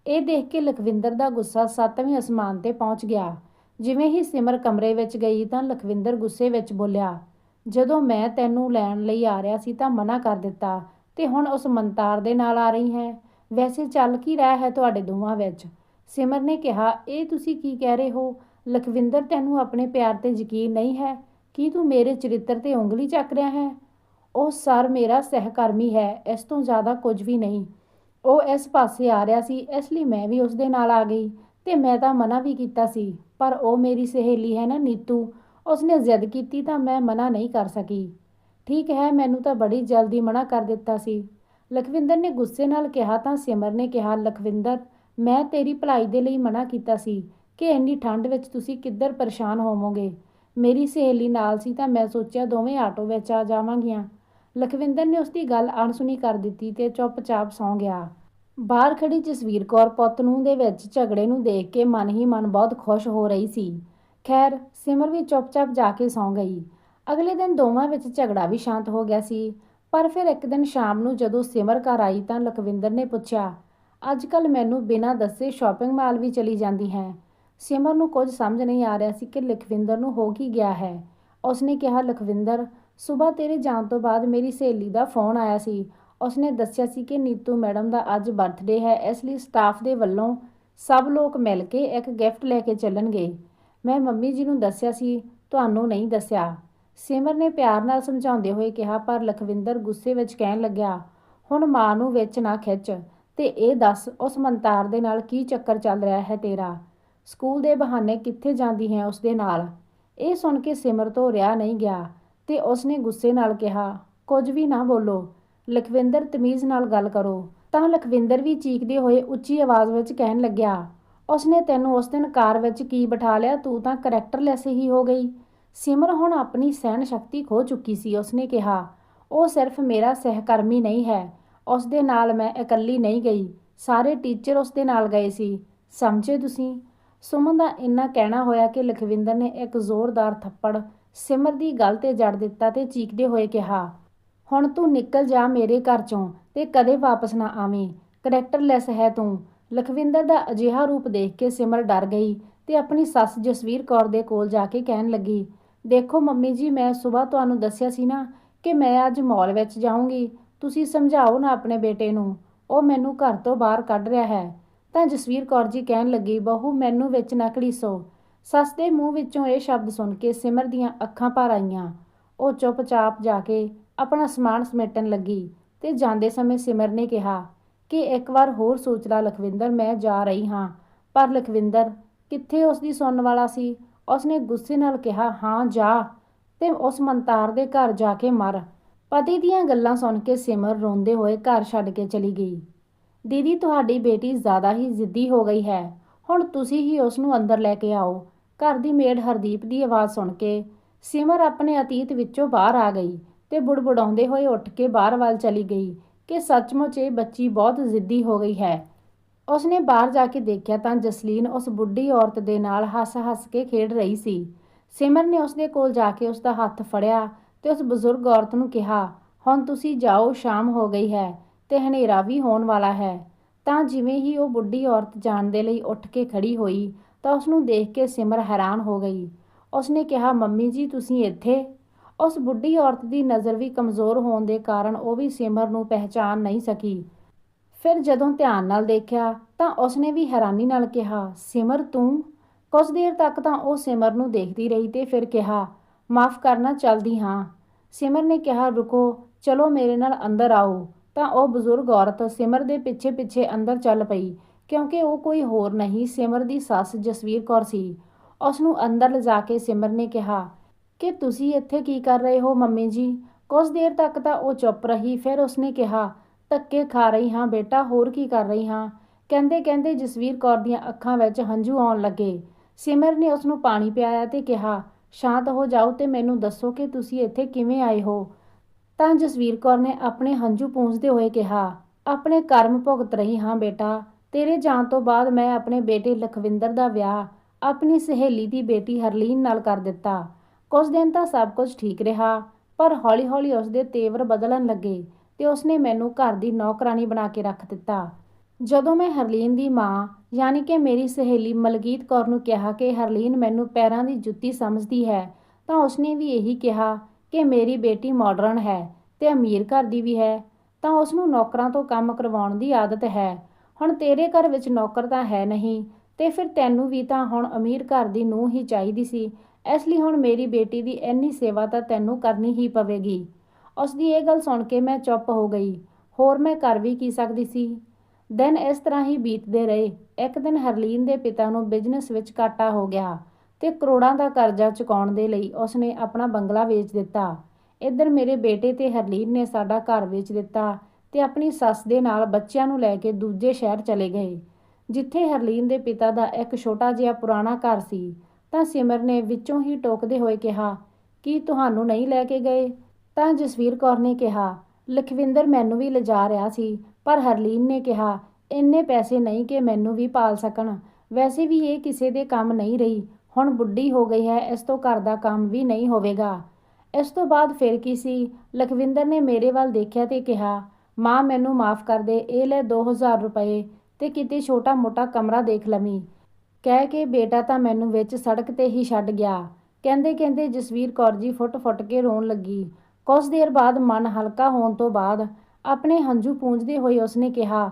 S1: ਇਹ ਦੇਖ ਕੇ ਲਖਵਿੰਦਰ ਦਾ ਗੁੱਸਾ ਸੱਤਵੇਂ ਅਸਮਾਨ ਤੇ ਪਹੁੰਚ ਗਿਆ। ਜਿਵੇਂ ਹੀ ਸਿਮਰ ਕਮਰੇ ਵਿੱਚ ਗਈ ਤਾਂ ਲਖਵਿੰਦਰ ਗੁੱਸੇ ਵਿੱਚ ਬੋਲਿਆ, ਜਦੋਂ ਮੈਂ ਤੈਨੂੰ ਲੈਣ ਲਈ ਆ ਰਿਹਾ ਸੀ ਤਾਂ ਮਨਾ ਕਰ ਦਿੱਤਾ ਤੇ ਹੁਣ ਉਸ ਮੰਤਾਰ ਦੇ ਨਾਲ ਆ ਰਹੀ ਹੈ। ਵੈਸੇ ਚੱਲ ਕੀ ਰਿਹਾ ਹੈ ਤੁਹਾਡੇ ਦੋਵਾਂ ਵਿੱਚ? ਸਿਮਰ ਨੇ ਕਿਹਾ, ਇਹ ਤੁਸੀਂ ਕੀ ਕਹਿ ਰਹੇ ਹੋ? ਲਖਵਿੰਦਰ ਤੈਨੂੰ ਆਪਣੇ ਪਿਆਰ ਤੇ ਯਕੀਨ ਨਹੀਂ ਹੈ। ਕੀ ਤੂੰ ਮੇਰੇ ਚਰਿੱਤਰ ਤੇ ਉਂਗਲੀ ਚੱਕ ਰਿਹਾ ਹੈ? ਉਹ ਸਰ ਮੇਰਾ ਸਹਿਕਰਮੀ ਹੈ, ਇਸ ਤੋਂ ਜ਼ਿਆਦਾ ਕੁਝ ਵੀ ਨਹੀਂ। ਉਹ ਇਸ ਪਾਸੇ ਆ ਰਿਹਾ ਸੀ, ਇਸ ਲਈ ਮੈਂ ਵੀ ਉਸ ਦੇ ਨਾਲ ਆ ਗਈ ਤੇ ਮੈਂ ਤਾਂ ਮਨਾ ਵੀ ਕੀਤਾ ਸੀ, ਪਰ ਉਹ ਮੇਰੀ ਸਹੇਲੀ ਹੈ ਨਾ ਨੀਤੂ। ਉਸਨੇ ਜ਼ਿੱਦ ਕੀਤੀ ਤਾਂ ਮੈਂ ਮਨਾ ਨਹੀਂ ਕਰ ਸਕੀ। ਠੀਕ ਹੈ, ਮੈਨੂੰ ਤਾਂ ਬੜੀ ਜਲਦੀ ਮਨਾ ਕਰ ਦਿੱਤਾ ਸੀ। ਲਖਵਿੰਦਰ ਨੇ ਗੁੱਸੇ ਨਾਲ ਕਿਹਾ ਤਾਂ ਸਿਮਰ ਨੇ ਕਿਹਾ, ਲਖਵਿੰਦਰ ਮੈਂ ਤੇਰੀ ਭਲਾਈ ਦੇ ਲਈ ਮਨਾ ਕੀਤਾ ਸੀ ਕਿ ਇੰਨੀ ਠੰਡ ਵਿੱਚ ਤੁਸੀਂ ਕਿੱਧਰ ਪਰੇਸ਼ਾਨ ਹੋਵੋਗੇ? ਮੇਰੀ ਸਹੇਲੀ ਨਾਲ ਸੀ ਤਾਂ ਮੈਂ ਸੋਚਿਆ ਦੋਵੇਂ ਆਟੋ ਵਿੱਚ ਆ ਜਾਵਾਂਗੀਆਂ। ਲਖਵਿੰਦਰ ਨੇ ਉਸ ਦੀ ਗੱਲ ਅਣਸੁਣੀ ਕਰ ਦਿੱਤੀ ਤੇ ਚੁੱਪਚਾਪ ਸੌਂ ਗਿਆ। ਬਾਹਰ ਖੜੀ ਜਸਵੀਰ ਕੌਰ ਪੁੱਤ ਨੂੰ ਦੇ ਵਿੱਚ ਝਗੜੇ ਨੂੰ ਦੇਖ ਕੇ ਮਨ ਹੀ ਮਨ ਬਹੁਤ ਖੁਸ਼ ਹੋ ਰਹੀ ਸੀ। ਖੈਰ, ਸਿਮਰ ਵੀ ਚੁੱਪਚਾਪ ਜਾ ਕੇ ਸੌਂ ਗਈ। ਅਗਲੇ ਦਿਨ ਦੋਵਾਂ ਵਿੱਚ ਝਗੜਾ ਵੀ ਸ਼ਾਂਤ ਹੋ ਗਿਆ ਸੀ। ਪਰ ਫਿਰ ਇੱਕ ਦਿਨ ਸ਼ਾਮ ਨੂੰ ਜਦੋਂ ਸਿਮਰ ਘਰ ਆਈ ਤਾਂ ਲਖਵਿੰਦਰ ਨੇ ਪੁੱਛਿਆ ਅੱਜ ਕੱਲ ਮੈਨੂੰ ਬਿਨਾਂ ਦੱਸੇ ਸ਼ਾਪਿੰਗ ਮਾਲ ਵੀ ਚਲੀ ਜਾਂਦੀ ਹੈ। ਸਿਮਰ ਨੂੰ ਕੁਝ ਸਮਝ ਨਹੀਂ ਆ ਰਿਹਾ ਸੀ ਕਿ ਲਖਵਿੰਦਰ ਨੂੰ ਹੋ ਕੀ ਗਿਆ ਹੈ। ਉਸਨੇ ਕਿਹਾ, ਲਖਵਿੰਦਰ, ਸਵੇਰ ਤੇਰੇ ਜਾਣ ਤੋਂ ਬਾਅਦ ਮੇਰੀ ਸਹੇਲੀ ਦਾ ਫੋਨ ਆਇਆ ਸੀ। ਉਸਨੇ ਦੱਸਿਆ ਸੀ ਕਿ ਨੀਤੂ ਮੈਡਮ ਦਾ ਅੱਜ ਬਰਥਡੇ ਹੈ। ਇਸ ਲਈ ਸਟਾਫ ਦੇ ਵੱਲੋਂ ਸਭ ਲੋਕ ਮਿਲ ਕੇ ਇੱਕ ਗਿਫਟ ਲੈ ਕੇ ਚੱਲਣਗੇ। ਮੈਂ ਮੰਮੀ ਜੀ ਨੂੰ ਦੱਸਿਆ ਸੀ, ਤੁਹਾਨੂੰ ਨਹੀਂ ਦੱਸਿਆ। ਸਿਮਰ ਨੇ ਪਿਆਰ ਨਾਲ ਸਮਝਾਉਂਦੇ ਹੋਏ ਕਿਹਾ, ਪਰ ਲਖਵਿੰਦਰ ਗੁੱਸੇ ਵਿੱਚ ਕਹਿਣ ਲੱਗਿਆ, ਹੁਣ ਮਾਂ ਨੂੰ ਵਿੱਚ ਨਾ ਖਿੱਚ। ਤੇ ਇਹ ਦੱਸ ਉਸ ਮੰਤਾਰ ਦੇ ਨਾਲ ਕੀ ਚੱਕਰ ਚੱਲ ਰਿਹਾ ਹੈ ਤੇਰਾ? ਸਕੂਲ ਦੇ ਬਹਾਨੇ ਕਿੱਥੇ ਜਾਂਦੀ ਹੈ ਉਸ ਦੇ ਨਾਲ? ਇਹ ਸੁਣ ਕੇ ਸਿਮਰ ਤੋਂ ਰਿਹਾ ਨਹੀਂ ਗਿਆ ਤੇ ਉਸਨੇ ਗੁੱਸੇ ਨਾਲ ਕਿਹਾ, ਕੁਝ ਵੀ ਨਾ ਬੋਲੋ। ਲਖਵਿੰਦਰ ਤਮੀਜ਼ ਨਾਲ ਗੱਲ ਕਰੋ। ਤਾਂ ਲਖਵਿੰਦਰ ਵੀ ਚੀਕਦੇ ਹੋਏ ਉੱਚੀ ਆਵਾਜ਼ ਵਿੱਚ ਕਹਿਣ ਲੱਗਿਆ, ਉਸਨੇ ਤੈਨੂੰ ਉਸ ਦਿਨ ਕਾਰ ਵਿੱਚ ਕੀ ਬਿਠਾ ਲਿਆ? ਤੂੰ ਤਾਂ ਕਰੈਕਟਰਲੈਸ ਹੀ ਹੋ ਗਈ। ਸਿਮਰ ਹੁਣ ਆਪਣੀ ਸਹਿਣ ਸ਼ਕਤੀ ਖੋ ਚੁੱਕੀ ਸੀ। ਉਸਨੇ ਕਿਹਾ, ਉਹ ਸਿਰਫ ਮੇਰਾ ਸਹਿਕਰਮੀ ਨਹੀਂ ਹੈ। ਉਸ ਦੇ ਨਾਲ ਮੈਂ ਇਕੱਲੀ ਨਹੀਂ ਗਈ। ਸਾਰੇ ਟੀਚਰ ਉਸ ਦੇ ਨਾਲ ਗਏ ਸੀ। ਸਮਝੇ ਤੁਸੀਂ? ਸੁਮਨ ਦਾ ਇੰਨਾ ਕਹਿਣਾ ਹੋਇਆ ਕਿ ਲਖਵਿੰਦਰ ਨੇ ਇੱਕ ਜ਼ੋਰਦਾਰ ਥੱਪੜ ਸਿਮਰ ਦੀ ਗੱਲ ਤੇ ਜੜ ਦਿੱਤਾ ਤੇ ਚੀਕਦੇ ਹੋਏ ਕਿਹਾ, ਹੁਣ ਤੂੰ ਨਿਕਲ ਜਾ ਮੇਰੇ ਘਰ ਚੋਂ ਤੇ ਕਦੇ ਵਾਪਸ ਨਾ ਆਵੇਂ। ਕਰੈਕਟਰਲੈਸ ਹੈ ਤੂੰ। ਲਖਵਿੰਦਰ ਦਾ ਅਜਿਹਾ ਰੂਪ ਦੇਖ ਕੇ ਸਿਮਰ ਡਰ ਗਈ ਤੇ ਆਪਣੀ ਸੱਸ ਜਸਵੀਰ ਕੌਰ ਦੇ ਕੋਲ ਜਾ ਕੇ ਕਹਿਣ ਲੱਗੀ, ਦੇਖੋ ਮੰਮੀ ਜੀ, ਮੈਂ ਸਵੇਰ ਤੁਹਾਨੂੰ ਦੱਸਿਆ ਸੀ ਨਾ ਕਿ ਮੈਂ ਅੱਜ ਮਾਲ ਵਿੱਚ ਜਾਊਂਗੀ। ਤੁਸੀਂ ਸਮਝਾਓ ਨਾ ਆਪਣੇ ਬੇਟੇ ਨੂੰ, ਉਹ ਮੈਨੂੰ ਘਰ ਤੋਂ ਬਾਹਰ ਕੱਢ ਰਿਹਾ ਹੈ। ਤਾਂ ਜਸਵੀਰ ਕੌਰ ਜੀ ਕਹਿਣ ਲੱਗੀ, ਬਹੂ, ਮੈਨੂੰ ਵਿੱਚ ਨਾ ਘੜੀਸੋ। ਸੱਸ ਦੇ ਮੂੰਹ ਵਿੱਚੋਂ ਇਹ ਸ਼ਬਦ ਸੁਣ ਕੇ ਸਿਮਰ ਦੀਆਂ ਅੱਖਾਂ ਭਰ ਆਈਆਂ। ਉਹ ਚੁੱਪਚਾਪ ਜਾ ਕੇ ਆਪਣਾ ਸਮਾਨ ਸਮੇਟਣ ਲੱਗੀ ਤੇ ਜਾਂਦੇ ਸਮੇਂ ਸਿਮਰ ਨੇ ਕਿਹਾ ਕਿ ਇੱਕ ਵਾਰ ਹੋਰ ਸੋਚ ਲੈ ਲਖਵਿੰਦਰ, ਮੈਂ ਜਾ ਰਹੀ ਹਾਂ। ਪਰ ਲਖਵਿੰਦਰ ਕਿੱਥੇ ਉਸ ਦੀ ਸੁਣਨ ਵਾਲਾ ਸੀ? ਉਸਨੇ ਗੁੱਸੇ ਨਾਲ ਕਿਹਾ, ਹਾਂ, ਜਾ। ਤੇ ਉਸ ਮੰਤਾਰ ਦੇ ਘਰ ਜਾ ਕੇ ਮਰ। ਪਤੀ ਦੀਆਂ ਗੱਲਾਂ ਸੁਣ ਕੇ ਸਿਮਰ ਰੋਂਦੇ ਹੋਏ ਘਰ ਛੱਡ ਕੇ ਚਲੀ ਗਈ। ਦੀਦੀ, ਤੁਹਾਡੀ ਬੇਟੀ ਜ਼ਿਆਦਾ ਹੀ ਜ਼ਿੱਦੀ ਹੋ ਗਈ ਹੈ। ਹੁਣ ਤੁਸੀਂ ਹੀ ਉਸ ਨੂੰ ਅੰਦਰ ਲੈ ਕੇ ਆਓ। ਘਰ ਦੀ ਮੇਡ ਹਰਦੀਪ ਦੀ ਆਵਾਜ਼ ਸੁਣ ਕੇ ਸਿਮਰ ਆਪਣੇ ਅਤੀਤ ਵਿੱਚੋਂ ਬਾਹਰ ਆ ਗਈ ਤੇ ਬੁੜਬੁੜਾਉਂਦੇ ਹੋਏ ਉੱਠ ਕੇ ਬਾਹਰ ਵੱਲ ਚਲੀ ਗਈ ਕਿ ਸੱਚਮੁੱਚ ਇਹ ਬੱਚੀ ਬਹੁਤ ਜ਼ਿੱਦੀ ਹੋ ਗਈ ਹੈ। ਉਸਨੇ ਬਾਹਰ ਜਾ ਕੇ ਦੇਖਿਆ ਤਾਂ ਜਸਲੀਨ ਉਸ ਬੁੱਢੀ ਔਰਤ ਦੇ ਨਾਲ ਹੱਸ-ਹੱਸ ਕੇ ਖੇਡ ਰਹੀ ਸੀ। ਸਿਮਰ ਨੇ ਉਸਦੇ ਕੋਲ ਜਾ ਕੇ ਉਸਦਾ ਹੱਥ ਫੜਿਆ ਤੇ ਉਸ ਬਜ਼ੁਰਗ ਔਰਤ ਨੂੰ ਕਿਹਾ, ਹੁਣ ਤੁਸੀਂ ਜਾਓ, ਸ਼ਾਮ ਹੋ ਗਈ ਹੈ ਤੇ ਹਨੇਰਾ ਵੀ ਹੋਣ ਵਾਲਾ ਹੈ। ਤਾਂ ਜਿਵੇਂ ਹੀ ਉਹ ਬੁੱਢੀ ਔਰਤ ਜਾਣ ਦੇ ਲਈ ਉੱਠ ਕੇ ਖੜੀ ਹੋਈ, ਤਾਂ ਉਸ ਨੂੰ ਦੇਖ ਕੇ ਸਿਮਰ ਹੈਰਾਨ ਹੋ ਗਈ। ਉਸਨੇ ਕਿਹਾ, ਮੰਮੀ ਜੀ, ਤੁਸੀਂ ਇੱਥੇ? ਉਸ ਬੁੱਢੀ ਔਰਤ ਦੀ ਨਜ਼ਰ ਵੀ ਕਮਜ਼ੋਰ ਹੋਣ ਦੇ ਕਾਰਨ ਉਹ ਵੀ ਸਿਮਰ ਨੂੰ ਪਹਿਚਾਨ ਨਹੀਂ ਸਕੀ। ਫਿਰ ਜਦੋਂ ਧਿਆਨ ਨਾਲ ਦੇਖਿਆ, ਤਾਂ ਉਸਨੇ ਵੀ ਹੈਰਾਨੀ ਨਾਲ ਕਿਹਾ, ਸਿਮਰ, ਤੂੰ? ਕੁਝ ਦੇਰ ਤੱਕ ਤਾਂ ਉਹ ਸਿਮਰ ਨੂੰ ਦੇਖਦੀ ਰਹੀ ਤੇ ਫਿਰ ਕਿਹਾ ਮਾਫ ਕਰਨਾ ਚਲਦੀ ਹਾਂ। ਸਿਮਰ ਨੇ ਕਿਹਾ, ਰੁਕੋ, ਚਲੋ ਮੇਰੇ ਨਾਲ ਅੰਦਰ ਆਓ। ਤਾਂ ਉਹ ਬਜ਼ੁਰਗ ਔਰਤ ਸਿਮਰ ਦੇ ਪਿੱਛੇ ਪਿੱਛੇ ਅੰਦਰ ਚੱਲ ਪਈ, ਕਿਉਂਕਿ ਉਹ ਕੋਈ ਹੋਰ ਨਹੀਂ, ਸਿਮਰ ਦੀ ਸੱਸ ਜਸਵੀਰ ਕੌਰ ਸੀ। ਉਸ ਨੂੰ ਅੰਦਰ ਲਿਜਾ ਕੇ ਸਿਮਰ ਨੇ ਕਿਹਾ, ਕਿ ਤੁਸੀਂ ਇੱਥੇ ਕੀ ਕਰ ਰਹੇ ਹੋ ਮੰਮੀ ਜੀ? ਕੁਝ ਦੇਰ ਤੱਕ ਤਾਂ ਉਹ ਚੁੱਪ ਰਹੀ, ਫਿਰ ਉਸਨੇ ਕਿਹਾ, ਧੱਕੇ ਖਾ ਰਹੀ ਹਾਂ ਬੇਟਾ, ਹੋਰ ਕੀ ਕਰ ਰਹੀ ਹਾਂ? ਕਹਿੰਦੇ ਕਹਿੰਦੇ ਜਸਵੀਰ ਕੌਰ ਦੀਆਂ ਅੱਖਾਂ ਵਿੱਚ ਹੰਝੂ ਆਉਣ ਲੱਗੇ। ਸਿਮਰ ਨੇ ਉਸ ਨੂੰ ਪਾਣੀ ਪਿਆਇਆ ਤੇ ਕਿਹਾ ਸ਼ਾਂਤ ਹੋ ਜਾਓ ਤੇ ਮੈਨੂੰ ਦੱਸੋ ਕਿ ਤੁਸੀਂ ਇੱਥੇ ਕਿਵੇਂ ਆਏ ਹੋ। ਤਾਂ ਜਸਵੀਰ ਕੌਰ ਨੇ ਆਪਣੇ ਹੰਝੂ ਪੂੰਝਦੇ ਹੋਏ ਕਿਹਾ, ਆਪਣੇ ਕਰਮ ਭੁਗਤ ਰਹੀ ਹਾਂ ਬੇਟਾ, ਤੇਰੇ ਜਾਣ ਤੋਂ ਬਾਅਦ ਮੈਂ ਆਪਣੇ ਬੇਟੇ ਲਖਵਿੰਦਰ ਦਾ ਵਿਆਹ, ਆਪਣੀ ਸਹੇਲੀ ਦੀ ਬੇਟੀ ਹਰਲੀਨ ਨਾਲ ਕਰ ਦਿੱਤਾ। ਕੁਝ ਦਿਨ ਤਾਂ ਸਭ ਕੁਝ ਠੀਕ ਰਿਹਾ, ਪਰ ਹੌਲੀ-ਹੌਲੀ ਉਸ ਦੇ ਤੇਵਰ ਬਦਲਣ ਲੱਗੇ ਤੇ ਉਸਨੇ ਮੈਨੂੰ ਘਰ ਦੀ ਨੌਕਰਾਨੀ ਬਣਾ ਕੇ ਰੱਖ ਦਿੱਤਾ। ਜਦੋਂ ਮੈਂ ਹਰਲੀਨ ਦੀ ਮਾਂ ਯਾਨੀ ਕਿ ਮੇਰੀ ਸਹੇਲੀ ਮਲਗੀਤ ਕੌਰ ਨੂੰ ਕਿਹਾ ਕਿ ਹਰਲੀਨ ਮੈਨੂੰ ਪੈਰਾਂ ਦੀ ਜੁੱਤੀ ਸਮਝਦੀ ਹੈ, ਤਾਂ ਉਸਨੇ ਵੀ ਇਹੀ ਕਿਹਾ ਕਿ ਮੇਰੀ ਬੇਟੀ ਮਾਡਰਨ ਹੈ ਤੇ ਅਮੀਰ ਘਰ ਦੀ ਵੀ ਹੈ, ਤਾਂ ਉਸ ਨੂੰ ਨੌਕਰਾਂ ਤੋਂ ਕੰਮ ਕਰਵਾਉਣ ਦੀ ਆਦਤ ਹੈ। ਹੁਣ ਤੇਰੇ ਘਰ ਵਿੱਚ ਨੌਕਰ ਤਾਂ ਹੈ ਨਹੀਂ, ਤੇ ਫਿਰ ਤੈਨੂੰ ਵੀ ਤਾਂ ਹੁਣ ਅਮੀਰ ਘਰ ਦੀ ਨੂੰਹ ਹੀ ਚਾਹੀਦੀ ਸੀ, ਇਸ ਲਈ ਹੁਣ ਮੇਰੀ ਬੇਟੀ ਦੀ ਇੰਨੀ ਸੇਵਾ ਤਾਂ ਤੈਨੂੰ ਕਰਨੀ ਹੀ ਪਵੇਗੀ। ਉਸ ਦੀ ਇਹ ਗੱਲ ਸੁਣ ਕੇ ਮੈਂ ਚੁੱਪ ਹੋ ਗਈ। ਹੋਰ ਮੈਂ ਕਰ ਵੀ ਕੀ ਸਕਦੀ ਸੀ? ਦਿਨ ਇਸ ਤਰ੍ਹਾਂ ਹੀ ਬੀਤਦੇ ਰਹੇ। ਇੱਕ ਦਿਨ ਹਰਲੀਨ ਦੇ ਪਿਤਾ ਨੂੰ ਬਿਜ਼ਨਸ ਵਿੱਚ ਘਾਟਾ ਹੋ ਗਿਆ ਤੇ ਕਰੋੜਾਂ ਦਾ ਕਰਜ਼ਾ ਚੁਕਾਉਣ ਦੇ ਲਈ ਉਸਨੇ ਆਪਣਾ ਬੰਗਲਾ ਵੇਚ ਦਿੱਤਾ। ਇੱਧਰ ਮੇਰੇ ਬੇਟੇ ਤੇ ਹਰਲੀਨ ਨੇ ਸਾਡਾ ਘਰ ਵੇਚ ਦਿੱਤਾ ਤੇ ਆਪਣੀ ਸੱਸ ਦੇ ਨਾਲ ਬੱਚਿਆਂ ਨੂੰ ਲੈ ਕੇ ਦੂਜੇ ਸ਼ਹਿਰ ਚਲੇ ਗਏ। ਜਿੱਥੇ ਹਰਲੀਨ ਦੇ ਪਿਤਾ ਦਾ ਇੱਕ ਛੋਟਾ ਜਿਹਾ ਪੁਰਾਣਾ ਘਰ ਸੀ, ਤਾਂ ਸਿਮਰ ਨੇ ਵਿੱਚੋਂ ਹੀ ਟੋਕਦੇ ਹੋਏ ਕਿਹਾ, ਕਿ ਤੁਹਾਨੂੰ ਨਹੀਂ ਲੈ ਕੇ ਗਏ? ਤਾਂ ਜਸਵੀਰ ਕੌਰ ਨੇ ਕਿਹਾ, ਲਖਵਿੰਦਰ ਮੈਨੂੰ ਵੀ ਲਿਜਾ ਰਿਹਾ ਸੀ ਪਰ ਹਰਲੀਨ ਨੇ ਕਿਹਾ, ਇੰਨੇ ਪੈਸੇ ਨਹੀਂ ਕਿ ਮੈਨੂੰ ਵੀ ਪਾਲ ਸਕਣ। ਵੈਸੇ ਵੀ ਇਹ ਕਿਸੇ ਦੇ ਕੰਮ ਨਹੀਂ ਰਹੀ। ਹੁਣ ਬੁੱਢੀ ਹੋ ਗਈ ਹੈ, ਇਸ ਤੋਂ ਘਰ ਦਾ ਕੰਮ ਵੀ ਨਹੀਂ ਹੋਵੇਗਾ। ਇਸ ਤੋਂ ਬਾਅਦ ਫਿਰ ਕੀ ਸੀ? ਲਖਵਿੰਦਰ ਨੇ ਮੇਰੇ ਵੱਲ ਦੇਖਿਆ ਤੇ ਕਿਹਾ, ਮਾਂ, ਮੈਨੂੰ ਮਾਫ ਕਰ ਦੇ, ਇਹ ਲੈ 2000 ਰੁਪਏ ਤੇ ਕਿਤੇ ਛੋਟਾ ਮੋਟਾ ਕਮਰਾ ਦੇਖ ਲਵੀਂ। ਕਹਿ ਕੇ ਬੇਟਾ ਤਾਂ ਮੈਨੂੰ ਵਿੱਚ ਸੜਕ ਤੇ ਹੀ ਛੱਡ ਗਿਆ। ਕਹਿੰਦੇ ਕਹਿੰਦੇ ਜਸਵੀਰ ਕੌਰ ਜੀ ਫੁੱਟ-ਫੁੱਟ ਕੇ ਰੋਣ ਲੱਗੀ। ਕੁਝ ਦੇਰ ਬਾਅਦ ਮਨ ਹਲਕਾ ਹੋਣ ਤੋਂ ਬਾਅਦ ਆਪਣੇ ਹੰਝੂ ਪੂੰਝਦੇ ਹੋਏ ਉਸਨੇ ਕਿਹਾ,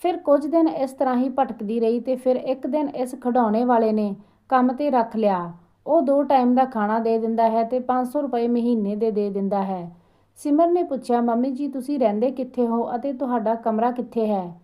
S1: ਫਿਰ ਕੁਝ ਦਿਨ ਇਸ ਤਰ੍ਹਾਂ ਹੀ ਭਟਕਦੀ ਰਹੀ ਤੇ ਫਿਰ ਇੱਕ ਦਿਨ ਇਸ ਖਿਡੌਣੇ ਵਾਲੇ ਨੇ ਕੰਮ ਤੇ ਰੱਖ ਲਿਆ। ਉਹ ਦੋ ਟਾਈਮ ਦਾ ਖਾਣਾ ਦੇ ਦਿੰਦਾ ਹੈ ਤੇ 500 ਰੁਪਏ ਮਹੀਨੇ ਦੇ ਦੇ ਦਿੰਦਾ ਹੈ। ਸਿਮਰ ਨੇ ਪੁੱਛਿਆ, ਮੰਮੀ ਜੀ, ਤੁਸੀਂ ਰਹਿੰਦੇ ਕਿੱਥੇ ਹੋ ਅਤੇ ਤੁਹਾਡਾ ਕਮਰਾ ਕਿੱਥੇ ਹੈ?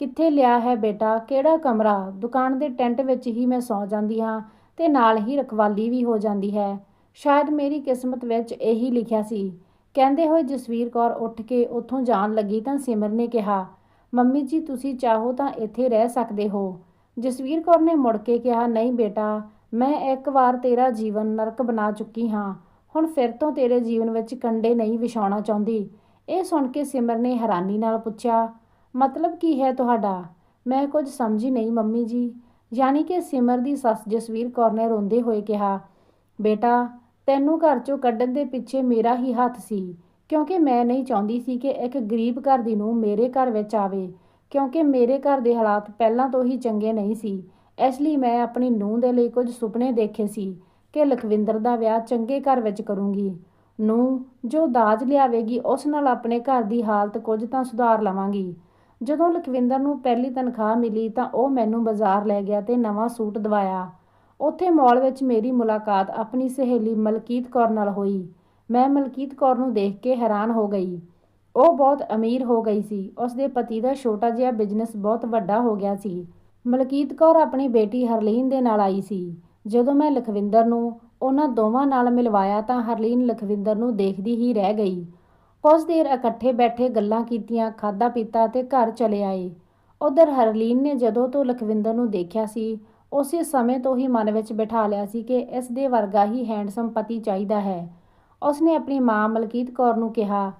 S1: ਕਿੱਥੇ ਲਿਆ ਹੈ ਬੇਟਾ? ਕਿਹੜਾ ਕਮਰਾ? ਦੁਕਾਨ ਦੇ ਟੈਂਟ ਵਿੱਚ ਹੀ ਮੈਂ ਸੌ ਜਾਂਦੀ ਹਾਂ ਤੇ ਨਾਲ ਹੀ ਰਖਵਾਲੀ ਵੀ ਹੋ ਜਾਂਦੀ ਹੈ। ਸ਼ਾਇਦ ਮੇਰੀ ਕਿਸਮਤ ਵਿੱਚ ਇਹੀ ਲਿਖਿਆ ਸੀ। ਕਹਿੰਦੇ ਹੋਏ ਜਸਵੀਰ ਕੌਰ ਉੱਠ ਕੇ ਉੱਥੋਂ ਜਾਣ ਲੱਗੀ ਤਾਂ ਸਿਮਰ ਨੇ ਕਿਹਾ, ਮੰਮੀ ਜੀ, ਤੁਸੀਂ ਚਾਹੋ ਤਾਂ ਇੱਥੇ ਰਹਿ ਸਕਦੇ ਹੋ। ਜਸਵੀਰ ਕੌਰ ਨੇ ਮੁੜ ਕੇ ਕਿਹਾ, ਨਹੀਂ ਬੇਟਾ, ਮੈਂ ਇੱਕ ਵਾਰ ਤੇਰਾ ਜੀਵਨ ਨਰਕ ਬਣਾ ਚੁੱਕੀ ਹਾਂ। ਹੁਣ ਫਿਰ ਤੋਂ ਤੇਰੇ ਜੀਵਨ ਵਿੱਚ ਕੰਡੇ ਨਹੀਂ ਵਿਛਾਉਣਾ ਚਾਹੁੰਦੀ। ਇਹ ਸੁਣ ਕੇ ਸਿਮਰ ਨੇ ਹੈਰਾਨੀ ਨਾਲ ਪੁੱਛਿਆ, ਮਤਲਬ ਕੀ ਹੈ ਤੁਹਾਡਾ? ਮੈਂ ਕੁਝ ਸਮਝੀ ਨਹੀਂ ਮੰਮੀ ਜੀ। ਯਾਨੀ ਕਿ ਸਿਮਰ ਦੀ ਸੱਸ ਜਸਵੀਰ ਕੌਰ ਨੇ ਰੋਂਦੇ ਹੋਏ ਕਿਹਾ, ਬੇਟਾ ਤੈਨੂੰ ਘਰ ਚੋਂ ਕੱਢਣ ਦੇ ਪਿੱਛੇ ਮੇਰਾ ਹੀ ਹੱਥ ਸੀ, ਕਿਉਂਕਿ ਮੈਂ ਨਹੀਂ ਚਾਹੁੰਦੀ ਸੀ ਕਿ ਇੱਕ ਗਰੀਬ ਘਰ ਦੀ ਨੂੰ ਮੇਰੇ ਘਰ ਵਿੱਚ ਆਵੇ, ਕਿਉਂਕਿ ਮੇਰੇ ਘਰ ਦੇ ਹਾਲਾਤ ਪਹਿਲਾਂ ਤੋਂ ਹੀ ਚੰਗੇ ਨਹੀਂ ਸੀ, ਇਸ ਲਈ ਮੈਂ ਆਪਣੀ ਨੂੰਹ ਦੇ ਲਈ ਕੁਝ ਸੁਪਨੇ ਦੇਖੇ ਸੀ ਕਿ ਲਖਵਿੰਦਰ ਦਾ ਵਿਆਹ ਚੰਗੇ ਘਰ ਵਿੱਚ ਕਰੂੰਗੀ। ਨੂੰ ਜੋ ਦਾਜ ਲਿਆਵੇਗੀ, ਉਸ ਨਾਲ ਆਪਣੇ ਘਰ ਦੀ ਹਾਲਤ ਕੁਝ ਤਾਂ ਸੁਧਾਰ ਲਵਾਂਗੀ। ਜਦੋਂ ਲਖਵਿੰਦਰ ਨੂੰ ਪਹਿਲੀ ਤਨਖਾਹ ਮਿਲੀ ਤਾਂ ਉਹ ਮੈਨੂੰ ਬਾਜ਼ਾਰ ਲੈ ਗਿਆ ਤੇ ਨਵਾਂ ਸੂਟ ਦਵਾਇਆ। ਉੱਥੇ ਮਾਲ ਵਿੱਚ ਮੇਰੀ ਮੁਲਾਕਾਤ ਆਪਣੀ ਸਹੇਲੀ ਮਲਕੀਤ ਕੌਰ ਨਾਲ ਹੋਈ। ਮੈਂ ਮਲਕੀਤ ਕੌਰ ਨੂੰ ਦੇਖ ਕੇ ਹੈਰਾਨ ਹੋ ਗਈ। ਉਹ ਬਹੁਤ ਅਮੀਰ ਹੋ ਗਈ ਸੀ। ਉਸ ਦੇ ਪਤੀ ਦਾ ਛੋਟਾ ਜਿਹਾ ਬਿਜ਼ਨਸ ਬਹੁਤ ਵੱਡਾ ਹੋ ਗਿਆ ਸੀ। ਮਲਕੀਤ ਕੌਰ ਆਪਣੀ ਬੇਟੀ ਹਰਲੀਨ ਦੇ ਨਾਲ ਆਈ ਸੀ। ਜਦੋਂ ਮੈਂ ਲਖਵਿੰਦਰ ਨੂੰ ਉਹਨਾਂ ਦੋਵਾਂ ਨਾਲ ਮਿਲਵਾਇਆ ਤਾਂ ਹਰਲੀਨ ਲਖਵਿੰਦਰ ਨੂੰ ਦੇਖਦੀ ਹੀ ਰਹਿ ਗਈ। ਕੁਝ ਦੇਰ ਇਕੱਠੇ ਬੈਠੇ ਗੱਲਾਂ ਕੀਤੀਆਂ ਖਾਦਾ ਪੀਤਾ ਤੇ ਘਰ ਚਲੇ ਆਏ। ਉਧਰ ਹਰਲੀਨ ਨੇ ਜਦੋਂ ਤੋਂ ਲਖਵਿੰਦਰ ਨੂੰ ਦੇਖਿਆ ਸੀ ਉਸੇ ਸਮੇਂ ਤੋਂ ਹੀ ਮਨ ਵਿੱਚ ਬਿਠਾ ਲਿਆ ਸੀ ਕਿ ਇਸ ਦੇ ਵਰਗਾ ਹੀ ਹੈਂਡਸਮ ਪਤੀ ਚਾਹੀਦਾ ਹੈ। ਉਸਨੇ ਆਪਣੀ ਮਾਂ ਮਲਕੀਤ ਕੌਰ ਨੂੰ ਕਿਹਾ,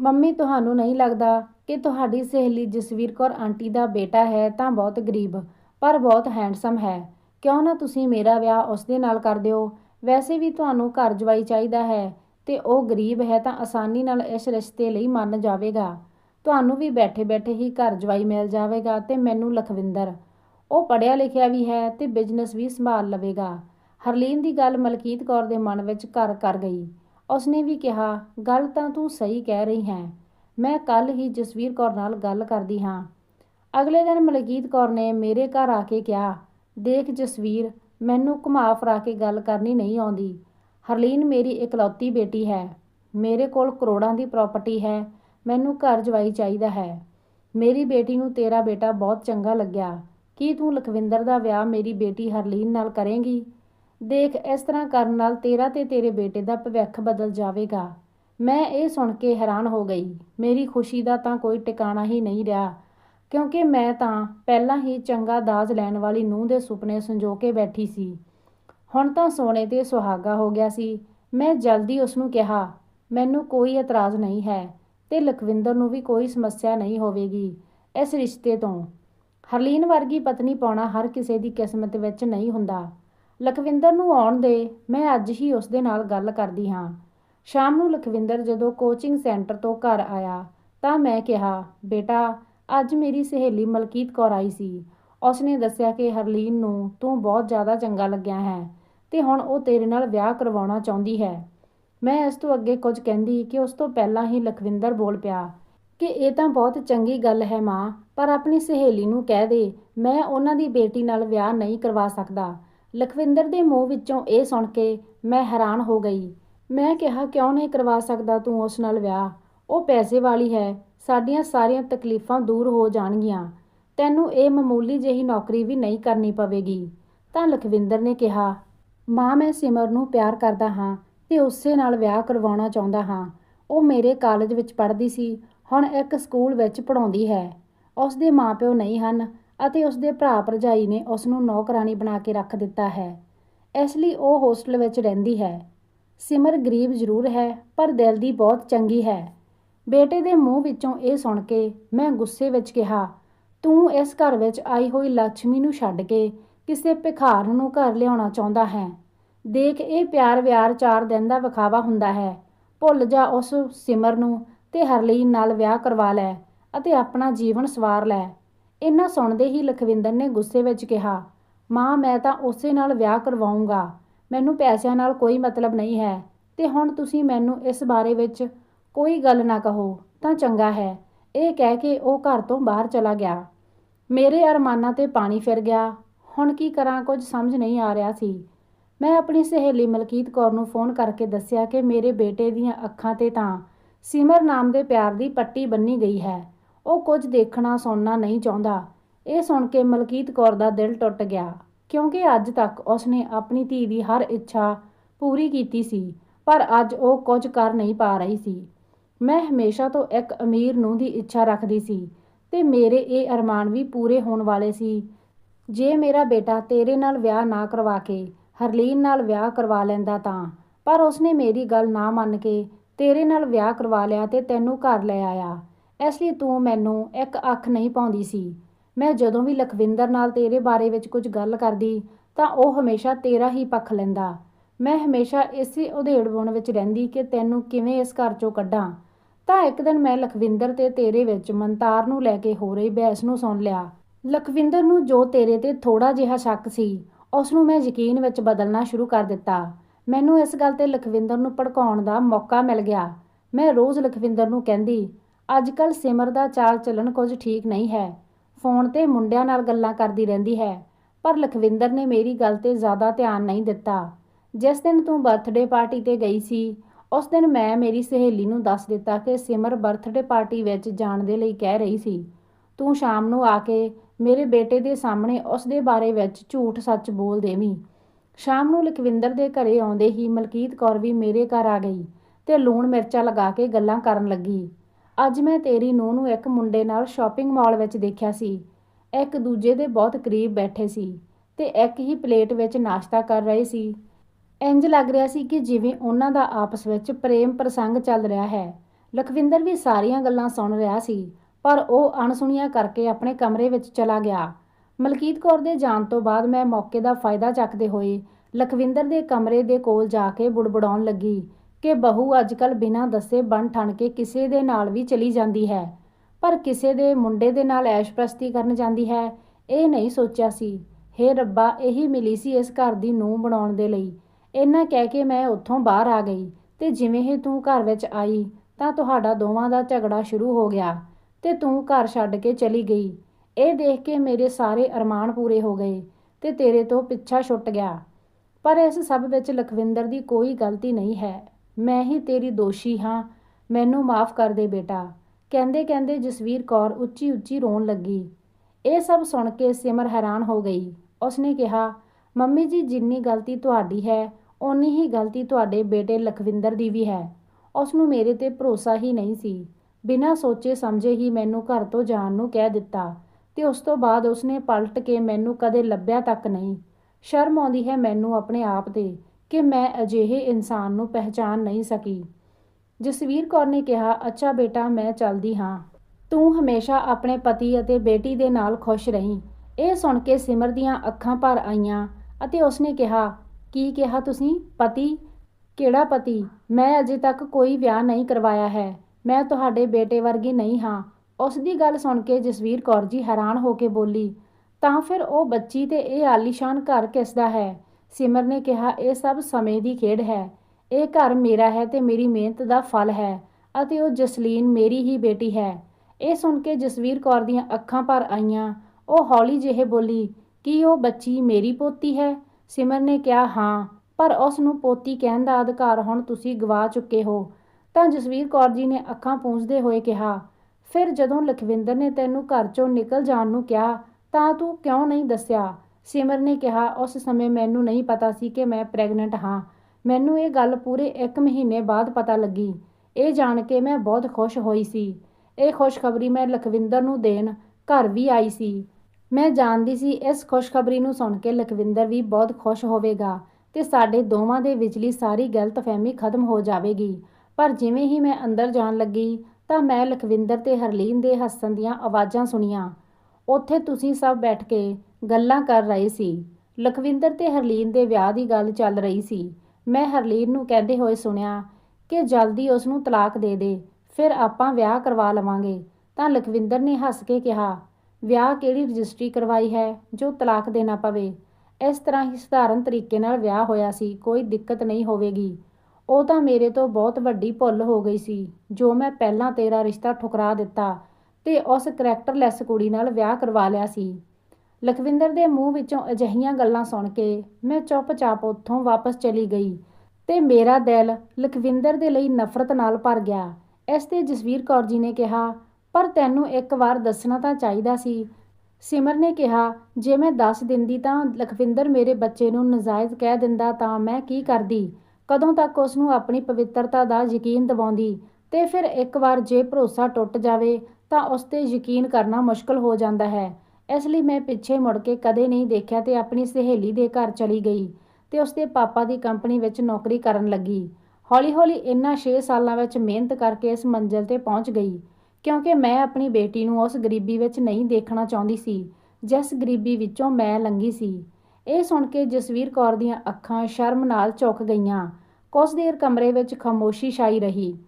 S1: ਮੰਮੀ, ਤੁਹਾਨੂੰ ਨਹੀਂ ਲੱਗਦਾ ਕਿ ਤੁਹਾਡੀ ਸਹੇਲੀ ਜਸਵੀਰ ਕੌਰ ਆਂਟੀ ਦਾ ਬੇਟਾ ਹੈ ਤਾਂ ਬਹੁਤ ਗਰੀਬ, ਪਰ ਬਹੁਤ ਹੈਂਡਸਮ ਹੈ। ਕਿਉਂ ਨਾ ਤੁਸੀਂ ਮੇਰਾ ਵਿਆਹ ਉਸ ਦੇ ਨਾਲ ਕਰ ਦਿਓ। ਵੈਸੇ ਵੀ ਤੁਹਾਨੂੰ ਘਰ ਜਵਾਈ ਚਾਹੀਦਾ ਹੈ ਤੇ ਉਹ ਗਰੀਬ ਹੈ ਤਾਂ ਆਸਾਨੀ ਨਾਲ ਇਸ ਰਿਸ਼ਤੇ ਲਈ ਮੰਨ ਜਾਵੇਗਾ। ਤੁਹਾਨੂੰ ਵੀ ਬੈਠੇ-ਬੈਠੇ ਹੀ ਘਰ ਜਵਾਈ ਮਿਲ ਜਾਵੇਗਾ ਤੇ ਮੈਨੂੰ ਲਖਵਿੰਦਰ ਉਹ ਪੜਿਆ ਲਿਖਿਆ ਵੀ ਹੈ ਤੇ ਬਿਜ਼ਨਸ ਵੀ ਸੰਭਾਲ ਲਵੇਗਾ। ਹਰਲੀਨ ਦੀ ਗੱਲ ਮਲਕੀਤ ਕੌਰ ਦੇ ਮਨ ਵਿੱਚ ਘਰ ਕਰ ਗਈ। ਉਸਨੇ ਵੀ ਕਿਹਾ, ਗੱਲ ਤਾਂ ਤੂੰ ਸਹੀ ਕਹਿ ਰਹੀ ਹੈ। ਮੈਂ ਕੱਲ ਹੀ ਜਸਵੀਰ ਕੌਰ ਨਾਲ ਗੱਲ ਕਰਦੀ ਹਾਂ। ਅਗਲੇ ਦਿਨ ਮਲਕੀਤ ਕੌਰ ਨੇ ਮੇਰੇ ਘਰ ਆ ਕੇ ਕਿਹਾ, ਦੇਖ ਜਸਵੀਰ, ਮੈਨੂੰ ਘੁਮਾ ਫਰਾ ਕੇ ਗੱਲ ਕਰਨੀ ਨਹੀਂ ਆਉਂਦੀ। ਹਰਲੀਨ ਮੇਰੀ ਇਕਲੌਤੀ ਬੇਟੀ ਹੈ। ਮੇਰੇ ਕੋਲ ਕਰੋੜਾਂ ਦੀ ਪ੍ਰਾਪਰਟੀ ਹੈ। ਮੈਨੂੰ ਘਰ ਜਵਾਈ ਚਾਹੀਦਾ ਹੈ। ਮੇਰੀ ਬੇਟੀ ਨੂੰ ਤੇਰਾ ਬੇਟਾ ਬਹੁਤ ਚੰਗਾ ਲੱਗਿਆ। ਕੀ ਤੂੰ ਲਖਵਿੰਦਰ ਦਾ ਵਿਆਹ ਮੇਰੀ ਬੇਟੀ ਹਰਲੀਨ ਨਾਲ ਕਰੇਂਗੀ? ਦੇਖ, ਇਸ ਤਰ੍ਹਾਂ ਕਰਨ ਨਾਲ ਤੇਰਾ ਤੇ ਤੇਰੇ ਬੇਟੇ ਦਾ ਭਵਿੱਖ ਬਦਲ ਜਾਵੇਗਾ। ਮੈਂ ਇਹ ਸੁਣ ਕੇ ਹੈਰਾਨ ਹੋ ਗਈ। ਮੇਰੀ ਖੁਸ਼ੀ ਦਾ ਤਾਂ ਕੋਈ ਟਿਕਾਣਾ ਹੀ ਨਹੀਂ ਰਿਹਾ, ਕਿਉਂਕਿ ਮੈਂ ਤਾਂ ਪਹਿਲਾਂ ਹੀ ਚੰਗਾ ਦਾਜ ਲੈਣ ਵਾਲੀ ਨੂੰਹ ਦੇ ਸੁਪਨੇ ਸੰਜੋ ਕੇ ਬੈਠੀ ਸੀ। ਹੁਣ ਤਾਂ ਸੋਨੇ ਤੇ ਸੁਹਾਗਾ ਹੋ ਗਿਆ ਸੀ। ਮੈਂ ਜਲਦੀ ਉਸ ਨੂੰ ਕਿਹਾ, ਮੈਨੂੰ ਕੋਈ ਇਤਰਾਜ਼ ਨਹੀਂ ਹੈ ਤੇ ਲਖਵਿੰਦਰ ਨੂੰ ਵੀ ਕੋਈ ਸਮੱਸਿਆ ਨਹੀਂ ਹੋਵੇਗੀ ਇਸ ਰਿਸ਼ਤੇ ਤੋਂ। ਹਰਲੀਨ ਵਰਗੀ ਪਤਨੀ ਪਾਉਣਾ ਹਰ ਕਿਸੇ ਦੀ ਕਿਸਮਤ ਵਿੱਚ ਨਹੀਂ ਹੁੰਦਾ। ਲਖਵਿੰਦਰ ਨੂੰ ਆਉਣ ਦੇ, ਮੈਂ ਅੱਜ ਹੀ ਉਸ ਦੇ ਨਾਲ ਗੱਲ ਕਰਦੀ ਹਾਂ। ਸ਼ਾਮ ਨੂੰ ਲਖਵਿੰਦਰ ਜਦੋਂ ਕੋਚਿੰਗ ਸੈਂਟਰ ਤੋਂ ਘਰ ਆਇਆ, ਤਾਂ ਮੈਂ ਕਿਹਾ, ਬੇਟਾ, ਅੱਜ ਮੇਰੀ ਸਹੇਲੀ ਮਲਕੀਤ ਕੌਰ ਆਈ ਸੀ। ਉਸਨੇ ਦੱਸਿਆ ਕਿ ਹਰਲੀਨ ਨੂੰ ਤੂੰ ਬਹੁਤ ਜ਼ਿਆਦਾ ਚੰਗਾ ਲੱਗਿਆ ਹੈ ਤੇ ਹੁਣ ਉਹ ਤੇਰੇ ਨਾਲ ਵਿਆਹ ਕਰਵਾਉਣਾ ਚਾਹੁੰਦੀ ਹੈ। ਮੈਂ ਇਸ ਤੋਂ ਅੱਗੇ ਕੁਝ ਕਹਿੰਦੀ ਕਿ ਉਸ ਤੋਂ ਪਹਿਲਾਂ ਹੀ ਲਖਵਿੰਦਰ ਬੋਲ ਪਿਆ ਕਿ ਇਹ ਤਾਂ ਬਹੁਤ ਚੰਗੀ ਗੱਲ ਹੈ ਮਾਂ, ਪਰ ਆਪਣੀ ਸਹੇਲੀ ਨੂੰ ਕਹਿ ਦੇ, ਮੈਂ ਉਹਨਾਂ ਦੀ ਬੇਟੀ ਨਾਲ ਵਿਆਹ ਨਹੀਂ ਕਰਵਾ ਸਕਦਾ। ਲਖਵਿੰਦਰ ਦੇ ਮੂੰਹ ਵਿੱਚੋਂ ਇਹ ਸੁਣ ਕੇ ਮੈਂ ਹੈਰਾਨ ਹੋ ਗਈ। ਮੈਂ ਕਿਹਾ, ਕਿਉਂ ਨਹੀਂ ਕਰਵਾ ਸਕਦਾ ਤੂੰ ਉਸ ਨਾਲ ਵਿਆਹ? ਉਹ ਪੈਸੇ ਵਾਲੀ ਹੈ, ਸਾਡੀਆਂ ਸਾਰੀਆਂ ਤਕਲੀਫਾਂ ਦੂਰ ਹੋ ਜਾਣਗੀਆਂ। ਤੈਨੂੰ ਇਹ ਮਾਮੂਲੀ ਜਿਹੀ ਨੌਕਰੀ ਵੀ ਨਹੀਂ ਕਰਨੀ ਪਵੇਗੀ। ਤਾਂ ਲਖਵਿੰਦਰ ਨੇ ਕਿਹਾ, ਮਾਂ, ਮੈਂ ਸਿਮਰ ਨੂੰ ਪਿਆਰ ਕਰਦਾ ਹਾਂ ਤੇ ਉਸੇ ਨਾਲ ਵਿਆਹ ਕਰਵਾਉਣਾ ਚਾਹੁੰਦਾ ਹਾਂ। ਉਹ ਮੇਰੇ ਕਾਲਜ ਵਿੱਚ ਪੜ੍ਹਦੀ ਸੀ ਹੁਣ ਇੱਕ ਸਕੂਲ ਵਿੱਚ ਪੜ੍ਹਾਉਂਦੀ ਹੈ। ਉਸ ਦੇ ਮਾਪਿਓ ਨਹੀਂ ਹਨ ਅਤੇ ਉਸ ਦੇ ਭਰਾ ਭਰਜਾਈ ਨੇ ਉਸ ਨੂੰ ਨੌਕਰਾਨੀ ਬਣਾ ਕੇ ਰੱਖ ਦਿੱਤਾ ਹੈ। ਇਸ ਲਈ ਉਹ ਹੋਸਟਲ ਵਿੱਚ ਰਹਿੰਦੀ ਹੈ। ਸਿਮਰ ਗਰੀਬ ਜ਼ਰੂਰ ਹੈ, ਪਰ ਦਿਲ ਦੀ ਬਹੁਤ ਚੰਗੀ ਹੈ। ਬੇਟੇ ਦੇ ਮੂੰਹ ਵਿੱਚੋਂ ਇਹ ਸੁਣ ਕੇ ਮੈਂ ਗੁੱਸੇ ਵਿੱਚ ਕਿਹਾ, ਤੂੰ ਇਸ ਘਰ ਵਿੱਚ ਆਈ ਹੋਈ ਲక్ష్ਮੀ ਨੂੰ ਛੱਡ ਕੇ ਕਿਸੇ ਭਿਖਾਰ ਨੂੰ ਘਰ ਲਿਆਉਣਾ ਚਾਹੁੰਦਾ ਹੈ। ਦੇਖ ਇਹ ਪਿਆਰ ਵਿਆਰ ਚਾਰ ਦਿਨ ਦਾ ਵਿਖਾਵਾ ਹੁੰਦਾ ਹੈ। ਭੁੱਲ ਜਾ ਉਸ ਸਿਮਰ ਨੂੰ ਤੇ ਹਰਲੀਨ ਨਾਲ ਵਿਆਹ ਕਰਵਾ ਲੈ ਅਤੇ ਆਪਣਾ ਜੀਵਨ ਸਵਾਰ ਲੈ। ਇੰਨਾ ਸੁਣਦੇ ਹੀ ਲਖਵਿੰਦਰ ਨੇ ਗੁੱਸੇ ਵਿੱਚ ਕਿਹਾ, ਮਾਂ, ਮੈਂ ਤਾਂ ਉਸੇ ਨਾਲ ਵਿਆਹ ਕਰਵਾਉਂਗਾ। ਮੈਨੂੰ ਪੈਸਿਆਂ ਨਾਲ ਕੋਈ ਮਤਲਬ ਨਹੀਂ ਹੈ ਤੇ ਹੁਣ ਤੁਸੀਂ ਮੈਨੂੰ ਇਸ ਬਾਰੇ ਵਿੱਚ ਕੋਈ ਗੱਲ ਨਾ ਕਹੋ, ਤਾਂ ਚੰਗਾ ਹੈ। ਇਹ ਕਹਿ ਕੇ ਉਹ ਘਰ ਤੋਂ ਬਾਹਰ ਚਲਾ ਗਿਆ। ਮੇਰੇ ਅਰਮਾਨਾਂ ਤੇ ਪਾਣੀ ਫਿਰ ਗਿਆ। ਹੁਣ ਕੀ ਕਰਾਂ, ਕੁਝ ਸਮਝ ਨਹੀਂ ਆ ਰਿਹਾ ਸੀ। ਮੈਂ ਆਪਣੀ ਸਹੇਲੀ ਮਲਕੀਤ ਕੌਰ ਨੂੰ ਫੋਨ ਕਰਕੇ ਦੱਸਿਆ ਕਿ ਮੇਰੇ ਬੇਟੇ ਦੀਆਂ ਅੱਖਾਂ ਤੇ ਤਾਂ ਸਿਮਰ ਨਾਮ ਦੇ ਪਿਆਰ ਦੀ ਪੱਟੀ ਬੰਨੀ ਗਈ ਹੈ। ਉਹ ਕੁਝ ਦੇਖਣਾ ਸੁਣਨਾ ਨਹੀਂ ਚਾਹੁੰਦਾ। ਇਹ ਸੁਣ ਕੇ ਮਲਕੀਤ ਕੌਰ ਦਾ ਦਿਲ ਟੁੱਟ ਗਿਆ, ਕਿਉਂਕਿ ਅੱਜ ਤੱਕ ਉਸਨੇ ਆਪਣੀ ਧੀ ਦੀ ਹਰ ਇੱਛਾ ਪੂਰੀ ਕੀਤੀ ਸੀ, ਪਰ ਅੱਜ ਉਹ ਕੁਝ ਕਰ ਨਹੀਂ ਪਾ ਰਹੀ ਸੀ। ਮੈਂ ਹਮੇਸ਼ਾ ਤੋਂ ਇੱਕ ਅਮੀਰ ਨੂੰ ਦੀ ਇੱਛਾ ਰੱਖਦੀ ਸੀ ਤੇ ਮੇਰੇ ਇਹ ਅਰਮਾਨ ਵੀ ਪੂਰੇ ਹੋਣ ਵਾਲੇ ਸੀ। ਜੇ ਮੇਰਾ ਬੇਟਾ ਤੇਰੇ ਨਾਲ ਵਿਆਹ ਨਾ ਕਰਵਾ ਕੇ ਹਰਲੀਨ ਨਾਲ ਵਿਆਹ ਕਰਵਾ ਲੈਂਦਾ ਤਾਂ, ਪਰ ਉਸਨੇ ਮੇਰੀ ਗੱਲ ਨਾ ਮੰਨ ਕੇ ਤੇਰੇ ਨਾਲ ਵਿਆਹ ਕਰਵਾ ਲਿਆ ਤੇ ਤੈਨੂੰ ਘਰ ਲੈ ਆਇਆ। ਇਸ ਲਈ ਤੂੰ ਮੈਨੂੰ ਇੱਕ ਅੱਖ ਨਹੀਂ ਪਾਉਂਦੀ ਸੀ। ਮੈਂ ਜਦੋਂ ਵੀ ਲਖਵਿੰਦਰ ਨਾਲ ਤੇਰੇ ਬਾਰੇ ਵਿੱਚ ਕੁਝ ਗੱਲ ਕਰਦੀ, ਤਾਂ ਉਹ ਹਮੇਸ਼ਾ ਤੇਰਾ ਹੀ ਪੱਖ ਲੈਂਦਾ। ਮੈਂ ਹਮੇਸ਼ਾ ਇਸੇ ਉਧੇੜ ਵਿੱਚ ਰਹਿੰਦੀ ਕਿ ਤੈਨੂੰ ਕਿਵੇਂ ਇਸ ਘਰ ਚੋਂ ਕੱਢਾਂ। ਤਾਂ ਇੱਕ ਦਿਨ ਮੈਂ ਲਖਵਿੰਦਰ ਤੇ ਤੇਰੇ ਵਿੱਚ ਮੰਤਾਰ ਨੂੰ ਲੈ ਕੇ ਹੋ ਰਹੀ ਬਹਿਸ ਨੂੰ ਸੁਣ ਲਿਆ। ਲਖਵਿੰਦਰ ਨੂੰ ਜੋ ਤੇਰੇ ਤੇ ਥੋੜਾ ਜਿਹਾ ਸ਼ੱਕ ਸੀ ਉਸ ਨੂੰ ਮੈਂ ਯਕੀਨ ਵਿੱਚ ਬਦਲਣਾ ਸ਼ੁਰੂ ਕਰ ਦਿੱਤਾ। ਮੈਨੂੰ ਇਸ ਗੱਲ ਤੇ ਲਖਵਿੰਦਰ ਨੂੰ ਭੜਕਾਉਣ ਦਾ ਮੌਕਾ ਮਿਲ ਗਿਆ। ਮੈਂ ਰੋਜ਼ ਲਖਵਿੰਦਰ ਨੂੰ ਕਹਿੰਦੀ ਅੱਜ ਕੱਲ ਸਿਮਰ ਦਾ ਚਾਲ ਚੱਲਣ ਕੁਝ ਠੀਕ ਨਹੀਂ ਹੈ। ਫੋਨ ਤੇ ਮੁੰਡਿਆਂ ਨਾਲ ਗੱਲਾਂ ਕਰਦੀ ਰਹਿੰਦੀ ਹੈ, ਪਰ ਲਖਵਿੰਦਰ ਨੇ ਮੇਰੀ ਗੱਲ ਤੇ ਜ਼ਿਆਦਾ ਧਿਆਨ ਨਹੀਂ ਦਿੱਤਾ। ਜਿਸ ਦਿਨ ਤੂੰ ਬਰਥਡੇ ਪਾਰਟੀ ਤੇ ਗਈ ਸੀ, ਉਸ ਦਿਨ ਮੈਂ ਮੇਰੀ ਸਹੇਲੀ ਨੂੰ ਦੱਸ ਦਿੱਤਾ ਕਿ ਸਿਮਰ ਬਰਥਡੇ ਪਾਰਟੀ ਵਿੱਚ ਜਾਣ ਦੇ ਲਈ ਕਹਿ ਰਹੀ ਸੀ। ਤੂੰ ਸ਼ਾਮ ਨੂੰ ਆ ਕੇ ਮੇਰੇ ਬੇਟੇ ਦੇ ਸਾਹਮਣੇ ਉਸ ਦੇ ਬਾਰੇ ਵਿੱਚ ਝੂਠ ਸੱਚ ਬੋਲ ਦੇਵੀਂ। ਸ਼ਾਮ ਨੂੰ ਲਖਵਿੰਦਰ ਦੇ ਘਰੇ ਆਉਂਦੇ ਹੀ ਮਲਕੀਤ ਕੌਰ ਵੀ ਮੇਰੇ ਘਰ ਆ ਗਈ ਤੇ ਲੂਣ ਮਿਰਚਾਂ ਲਗਾ ਕੇ ਗੱਲਾਂ ਕਰਨ ਲੱਗੀ। ਅੱਜ ਮੈਂ ਤੇਰੀ ਨੂੰਹ ਨੂੰ ਇੱਕ ਮੁੰਡੇ ਨਾਲ ਸ਼ਾਪਿੰਗ ਮਾਲ ਵਿੱਚ ਦੇਖਿਆ ਸੀ। ਇੱਕ ਦੂਜੇ ਦੇ ਬਹੁਤ ਕਰੀਬ ਬੈਠੇ ਸੀ ਤੇ ਇੱਕ ਹੀ ਪਲੇਟ ਵਿੱਚ ਨਾਸ਼ਤਾ ਕਰ ਰਹੇ ਸੀ। ਇੰਜ ਲੱਗ ਰਿਹਾ ਸੀ ਕਿ ਜਿਵੇਂ ਉਹਨਾਂ ਦਾ ਆਪਸ ਵਿੱਚ ਪ੍ਰੇਮ ਪ੍ਰਸੰਗ ਚੱਲ ਰਿਹਾ ਹੈ। ਲਖਵਿੰਦਰ ਵੀ ਸਾਰੀਆਂ ਗੱਲਾਂ ਸੁਣ ਰਿਹਾ ਸੀ, ਪਰ ਉਹ ਅਣਸੁਣੀਆਂ ਕਰਕੇ ਆਪਣੇ ਕਮਰੇ ਵਿੱਚ ਚਲਾ ਗਿਆ। ਮਲਕੀਤ ਕੌਰ ਦੇ ਜਾਣ ਤੋਂ ਬਾਅਦ ਮੈਂ ਮੌਕੇ ਦਾ ਫਾਇਦਾ ਚੱਕਦੇ ਹੋਏ ਲਖਵਿੰਦਰ ਦੇ ਕਮਰੇ ਦੇ ਕੋਲ ਜਾ ਕੇ ਬੁੜਬੁੜਾਉਣ ਲੱਗੀ ਕਿ ਬਹੂ ਅੱਜਕੱਲ ਬਿਨਾਂ ਦੱਸੇ ਬਣ ਠਣ ਕੇ ਕਿਸੇ ਦੇ ਨਾਲ ਵੀ ਚਲੀ ਜਾਂਦੀ ਹੈ, ਪਰ ਕਿਸੇ ਦੇ ਮੁੰਡੇ ਦੇ ਨਾਲ ਐਸ਼ਪ੍ਰਸਤੀ ਕਰਨ ਜਾਂਦੀ ਹੈ, ਇਹ ਨਹੀਂ ਸੋਚਿਆ ਸੀ। ਹੇ ਰੱਬਾ, ਇਹੀ ਮਿਲੀ ਸੀ ਇਸ ਘਰ ਦੀ ਨੂੰਹ ਬਣਾਉਣ ਦੇ ਲਈ। ਇਹਨਾਂ ਕਹਿ ਕੇ ਮੈਂ ਉੱਥੋਂ ਬਾਹਰ ਆ ਗਈ ਤੇ ਜਿਵੇਂ ਹੀ ਤੂੰ ਘਰ ਵਿੱਚ ਆਈ ਤਾਂ ਤੁਹਾਡਾ ਦੋਵਾਂ ਦਾ ਝਗੜਾ ਸ਼ੁਰੂ ਹੋ ਗਿਆ ਤੇ ਤੂੰ ਘਰ ਛੱਡ ਕੇ ਚਲੀ ਗਈ। ਇਹ ਦੇਖ ਕੇ ਮੇਰੇ ਸਾਰੇ ਅਰਮਾਨ ਪੂਰੇ ਹੋ ਗਏ ਤੇ ਤੇਰੇ ਤੋਂ ਪਿੱਛਾ ਛੁੱਟ ਗਿਆ। ਪਰ ਇਸ ਸਭ ਵਿੱਚ ਲਖਵਿੰਦਰ ਦੀ ਕੋਈ ਗਲਤੀ ਨਹੀਂ ਹੈ। ਮੈਂ ਹੀ ਤੇਰੀ ਦੋਸ਼ੀ ਹਾਂ। ਮੈਨੂੰ ਮਾਫ ਕਰ ਦੇ ਬੇਟਾ। ਕਹਿੰਦੇ ਕਹਿੰਦੇ ਜਸਵੀਰ ਕੌਰ ਉੱਚੀ ਉੱਚੀ ਰੋਣ ਲੱਗੀ। ਇਹ ਸਭ ਸੁਣ ਕੇ ਸਿਮਰ ਹੈਰਾਨ ਹੋ ਗਈ। ਉਸਨੇ ਕਿਹਾ, ਮੰਮੀ ਜੀ, ਜਿੰਨੀ ਗਲਤੀ ਤੁਹਾਡੀ ਹੈ, ਓਨੀ ਹੀ ਗਲਤੀ ਤੁਹਾਡੇ ਬੇਟੇ ਲਖਵਿੰਦਰ ਦੀ ਵੀ ਹੈ। ਉਸ ਨੂੰ ਮੇਰੇ ਤੇ ਭਰੋਸਾ ਹੀ ਨਹੀਂ ਸੀ। ਬਿਨਾਂ ਸੋਚੇ ਸਮਝੇ ਹੀ ਮੈਨੂੰ ਘਰ ਤੋਂ ਜਾਣ ਨੂੰ ਕਹਿ ਦਿੱਤਾ। ਤੇ ਉਸ ਤੋਂ ਬਾਅਦ ਉਸਨੇ ਪਲਟ ਕੇ ਮੈਨੂੰ ਕਦੇ ਲੱਭਿਆ ਤੱਕ ਨਹੀਂ। ਸ਼ਰਮ ਆਉਂਦੀ ਹੈ ਮੈਨੂੰ ਆਪਣੇ ਆਪ ਤੇ ਕਿ ਮੈਂ ਅਜਿਹੇ ਇਨਸਾਨ ਨੂੰ ਪਹਿਚਾਨ ਨਹੀਂ ਸਕੀ। ਜਸਵੀਰ ਕੌਰ ਨੇ ਕਿਹਾ, ਅੱਛਾ ਬੇਟਾ, ਮੈਂ ਚੱਲਦੀ ਹਾਂ। ਤੂੰ ਹਮੇਸ਼ਾ ਆਪਣੇ ਪਤੀ ਅਤੇ ਬੇਟੀ ਦੇ ਨਾਲ ਖੁਸ਼ ਰਹੀਂ। ਇਹ ਸੁਣ ਕੇ ਸਿਮਰ ਦੀਆਂ ਅੱਖਾਂ ਭਰ ਆਈਆਂ ਅਤੇ ਉਸਨੇ ਕਿਹਾ, ਕੀ ਕਿਹਾ ਤੁਸੀਂ? ਪਤੀ? ਕਿਹੜਾ ਪਤੀ? ਮੈਂ ਅਜੇ ਤੱਕ ਕੋਈ ਵਿਆਹ ਨਹੀਂ ਕਰਵਾਇਆ ਹੈ। ਮੈਂ ਤੁਹਾਡੇ ਬੇਟੇ ਵਰਗੀ ਨਹੀਂ ਹਾਂ। ਉਸ ਦੀ ਗੱਲ ਸੁਣ ਕੇ ਜਸਵੀਰ ਕੌਰ ਜੀ ਹੈਰਾਨ ਹੋ ਕੇ ਬੋਲੀ, ਤਾਂ ਫਿਰ ਉਹ ਬੱਚੀ ਤੇ ਇਹ ਆਲੀਸ਼ਾਨ ਘਰ ਕਿਸ ਦਾ ਹੈ? ਸਿਮਰ ਨੇ ਕਿਹਾ, ਇਹ ਸਭ ਸਮੇਂ ਦੀ ਖੇਡ ਹੈ। ਇਹ ਘਰ ਮੇਰਾ ਹੈ ਤੇ ਮੇਰੀ ਮਿਹਨਤ ਦਾ ਫਲ ਹੈ ਅਤੇ ਉਹ ਜਸਲੀਨ ਮੇਰੀ ਹੀ ਬੇਟੀ ਹੈ। ਇਹ ਸੁਣ ਕੇ ਜਸਵੀਰ ਕੌਰ ਦੀਆਂ ਅੱਖਾਂ ਭਰ ਆਈਆਂ। ਉਹ ਹੌਲੀ ਜਿਹੇ ਬੋਲੀ, ਕੀ ਉਹ ਬੱਚੀ ਮੇਰੀ ਪੋਤੀ ਹੈ? ਸਿਮਰ ਨੇ ਕਿਹਾ, ਹਾਂ, ਪਰ ਉਸ ਨੂੰ ਪੋਤੀ ਕਹਿਣ ਦਾ ਅਧਿਕਾਰ ਹੁਣ ਤੁਸੀਂ ਗਵਾ ਚੁੱਕੇ ਹੋ। ਤਾਂ ਜਸਵੀਰ ਕੌਰ ਜੀ ਨੇ ਅੱਖਾਂ ਪੂੰਝਦੇ ਹੋਏ ਕਿਹਾ ਫਿਰ ਜਦੋਂ ਲਖਵਿੰਦਰ ਨੇ ਤੈਨੂੰ ਘਰ ਚੋਂ ਨਿਕਲ ਜਾਣ ਨੂੰ ਕਿਹਾ, ਤਾਂ ਤੂੰ ਕਿਉਂ ਨਹੀਂ ਦੱਸਿਆ? ਸਿਮਰ ਨੇ ਕਿਹਾ, ਉਸ ਸਮੇਂ ਮੈਨੂੰ ਨਹੀਂ ਪਤਾ ਸੀ ਕਿ ਮੈਂ ਪ੍ਰੈਗਨੈਂਟ ਹਾਂ। ਮੈਨੂੰ ਇਹ ਗੱਲ ਪੂਰੇ 1 ਮਹੀਨੇ ਬਾਅਦ ਪਤਾ ਲੱਗੀ। ਇਹ ਜਾਣ ਕੇ ਮੈਂ ਬਹੁਤ ਖੁਸ਼ ਹੋਈ ਸੀ। ਇਹ ਖੁਸ਼ਖਬਰੀ ਮੈਂ ਲਖਵਿੰਦਰ ਨੂੰ ਦੇਣ ਘਰ ਵੀ ਆਈ ਸੀ। ਮੈਂ ਜਾਣਦੀ ਸੀ, ਇਸ ਖੁਸ਼ਖਬਰੀ ਨੂੰ ਸੁਣ ਕੇ ਲਖਵਿੰਦਰ ਵੀ ਬਹੁਤ ਖੁਸ਼ ਹੋਵੇਗਾ ਤੇ ਸਾਡੇ ਦੋਵਾਂ ਦੇ ਵਿਚਲੀ ਸਾਰੀ ਗਲਤਫਹਿਮੀ ਖਤਮ ਹੋ ਜਾਵੇਗੀ। ਪਰ ਜਿਵੇਂ ਹੀ ਮੈਂ ਅੰਦਰ ਜਾਣ ਲੱਗੀ ਤਾਂ ਮੈਂ ਲਖਵਿੰਦਰ ਤੇ ਹਰਲੀਨ ਦੇ ਹੱਸਣ ਦੀਆਂ ਆਵਾਜ਼ਾਂ ਸੁਣੀਆਂ। ਉੱਥੇ ਤੁਸੀਂ ਸਭ ਬੈਠ ਕੇ ਗੱਲਾਂ ਕਰ ਰਹੇ ਸੀ। ਲਖਵਿੰਦਰ ਤੇ ਹਰਲੀਨ ਦੇ ਵਿਆਹ ਦੀ ਗੱਲ ਚੱਲ ਰਹੀ ਸੀ। ਮੈਂ ਹਰਲੀਨ ਨੂੰ ਕਹਿੰਦੇ ਹੋਏ ਸੁਣਿਆ ਕਿ ਜਲਦੀ ਉਸ ਨੂੰ ਤਲਾਕ ਦੇ ਦੇ, ਫਿਰ ਆਪਾਂ ਵਿਆਹ ਕਰਵਾ ਲਵਾਂਗੇ। ਤਾਂ ਲਖਵਿੰਦਰ ਨੇ ਹੱਸ ਕੇ ਕਿਹਾ, ਵਿਆਹ ਕਿਹੜੀ ਰਜਿਸਟਰੀ ਕਰਵਾਈ ਹੈ ਜੋ ਤਲਾਕ ਦੇਣਾ ਪਵੇ? ਇਸ ਤਰ੍ਹਾਂ ਹੀ ਸਧਾਰਨ ਤਰੀਕੇ ਨਾਲ ਵਿਆਹ ਹੋਇਆ ਸੀ, ਕੋਈ ਦਿੱਕਤ ਨਹੀਂ ਹੋਵੇਗੀ। ਉਹ ਤਾਂ ਮੇਰੇ ਤੋਂ ਬਹੁਤ ਵੱਡੀ ਭੁੱਲ ਹੋ ਗਈ ਸੀ, ਜੋ ਮੈਂ ਪਹਿਲਾਂ ਤੇਰਾ ਰਿਸ਼ਤਾ ਠੁਕਰਾ ਦਿੱਤਾ ਤੇ ਉਸ ਕਰੈਕਟਰਲੈਸ ਕੁੜੀ ਨਾਲ ਵਿਆਹ ਕਰਵਾ ਲਿਆ ਸੀ। ਲਖਵਿੰਦਰ ਦੇ ਮੂੰਹ ਵਿੱਚੋਂ ਅਜਿਹੀਆਂ ਗੱਲਾਂ ਸੁਣ ਕੇ ਮੈਂ ਚੁੱਪਚਾਪ ਉੱਥੋਂ ਵਾਪਸ ਚਲੀ ਗਈ ਤੇ ਮੇਰਾ ਦਿਲ ਲਖਵਿੰਦਰ ਦੇ ਲਈ ਨਫ਼ਰਤ ਨਾਲ ਭਰ ਗਿਆ। ਇਸ ਤੇ ਜਸਵੀਰ ਕੌਰ ਜੀ ਨੇ ਕਿਹਾ, ਪਰ ਤੈਨੂੰ ਇੱਕ ਵਾਰ ਦੱਸਣਾ ਤਾਂ ਚਾਹੀਦਾ ਸੀ। ਸਿਮਰ ਨੇ ਕਿਹਾ, ਜੇ ਮੈਂ ਦੱਸ ਦਿੰਦੀ ਤਾਂ ਲਖਵਿੰਦਰ ਮੇਰੇ ਬੱਚੇ ਨੂੰ ਨਜਾਇਜ਼ ਕਹਿ ਦਿੰਦਾ ਤਾਂ ਮੈਂ ਕੀ ਕਰਦੀ? ਕਦੋਂ ਤੱਕ ਉਸ ਨੂੰ ਆਪਣੀ ਪਵਿੱਤਰਤਾ ਦਾ ਯਕੀਨ ਦਿਵਾਉਂਦੀ ਤੇ ਫਿਰ ਇੱਕ ਵਾਰ ਜੇ ਭਰੋਸਾ ਟੁੱਟ ਜਾਵੇ ਤਾਂ ਉਸ ਤੇ ਯਕੀਨ ਕਰਨਾ ਮੁਸ਼ਕਲ ਹੋ ਜਾਂਦਾ ਹੈ। ਇਸ ਲਈ ਮੈਂ ਪਿੱਛੇ ਮੁੜ ਕੇ ਕਦੇ ਨਹੀਂ ਦੇਖਿਆ ਤੇ ਆਪਣੀ ਸਹੇਲੀ ਦੇ ਘਰ ਚਲੀ ਗਈ ਤੇ ਉਸਦੇ ਪਾਪਾ ਦੀ ਕੰਪਨੀ ਵਿੱਚ ਨੌਕਰੀ ਕਰਨ ਲੱਗੀ। ਹੌਲੀ-ਹੌਲੀ ਇਨ੍ਹਾਂ 6 ਸਾਲਾਂ ਵਿੱਚ ਮਿਹਨਤ ਕਰਕੇ ਇਸ ਮੰਜ਼ਿਲ ਤੇ ਪਹੁੰਚ ਗਈ, ਕਿਉਂਕਿ ਮੈਂ ਆਪਣੀ ਬੇਟੀ ਨੂੰ ਉਸ ਗਰੀਬੀ ਵਿੱਚ ਨਹੀਂ ਦੇਖਣਾ ਚਾਹੁੰਦੀ ਸੀ, ਜਿਸ ਗਰੀਬੀ ਵਿੱਚੋਂ ਮੈਂ ਲੰਗੀ ਸੀ। ਇਹ ਸੁਣ ਕੇ ਜਸਵੀਰ ਕੌਰ ਦੀਆਂ ਅੱਖਾਂ ਸ਼ਰਮ ਨਾਲ ਝੁਕ ਗਈਆਂ। ਕੁਝ ਦੇਰ ਕਮਰੇ ਵਿੱਚ ਖਾਮੋਸ਼ੀ ਛਾਈ ਰਹੀ।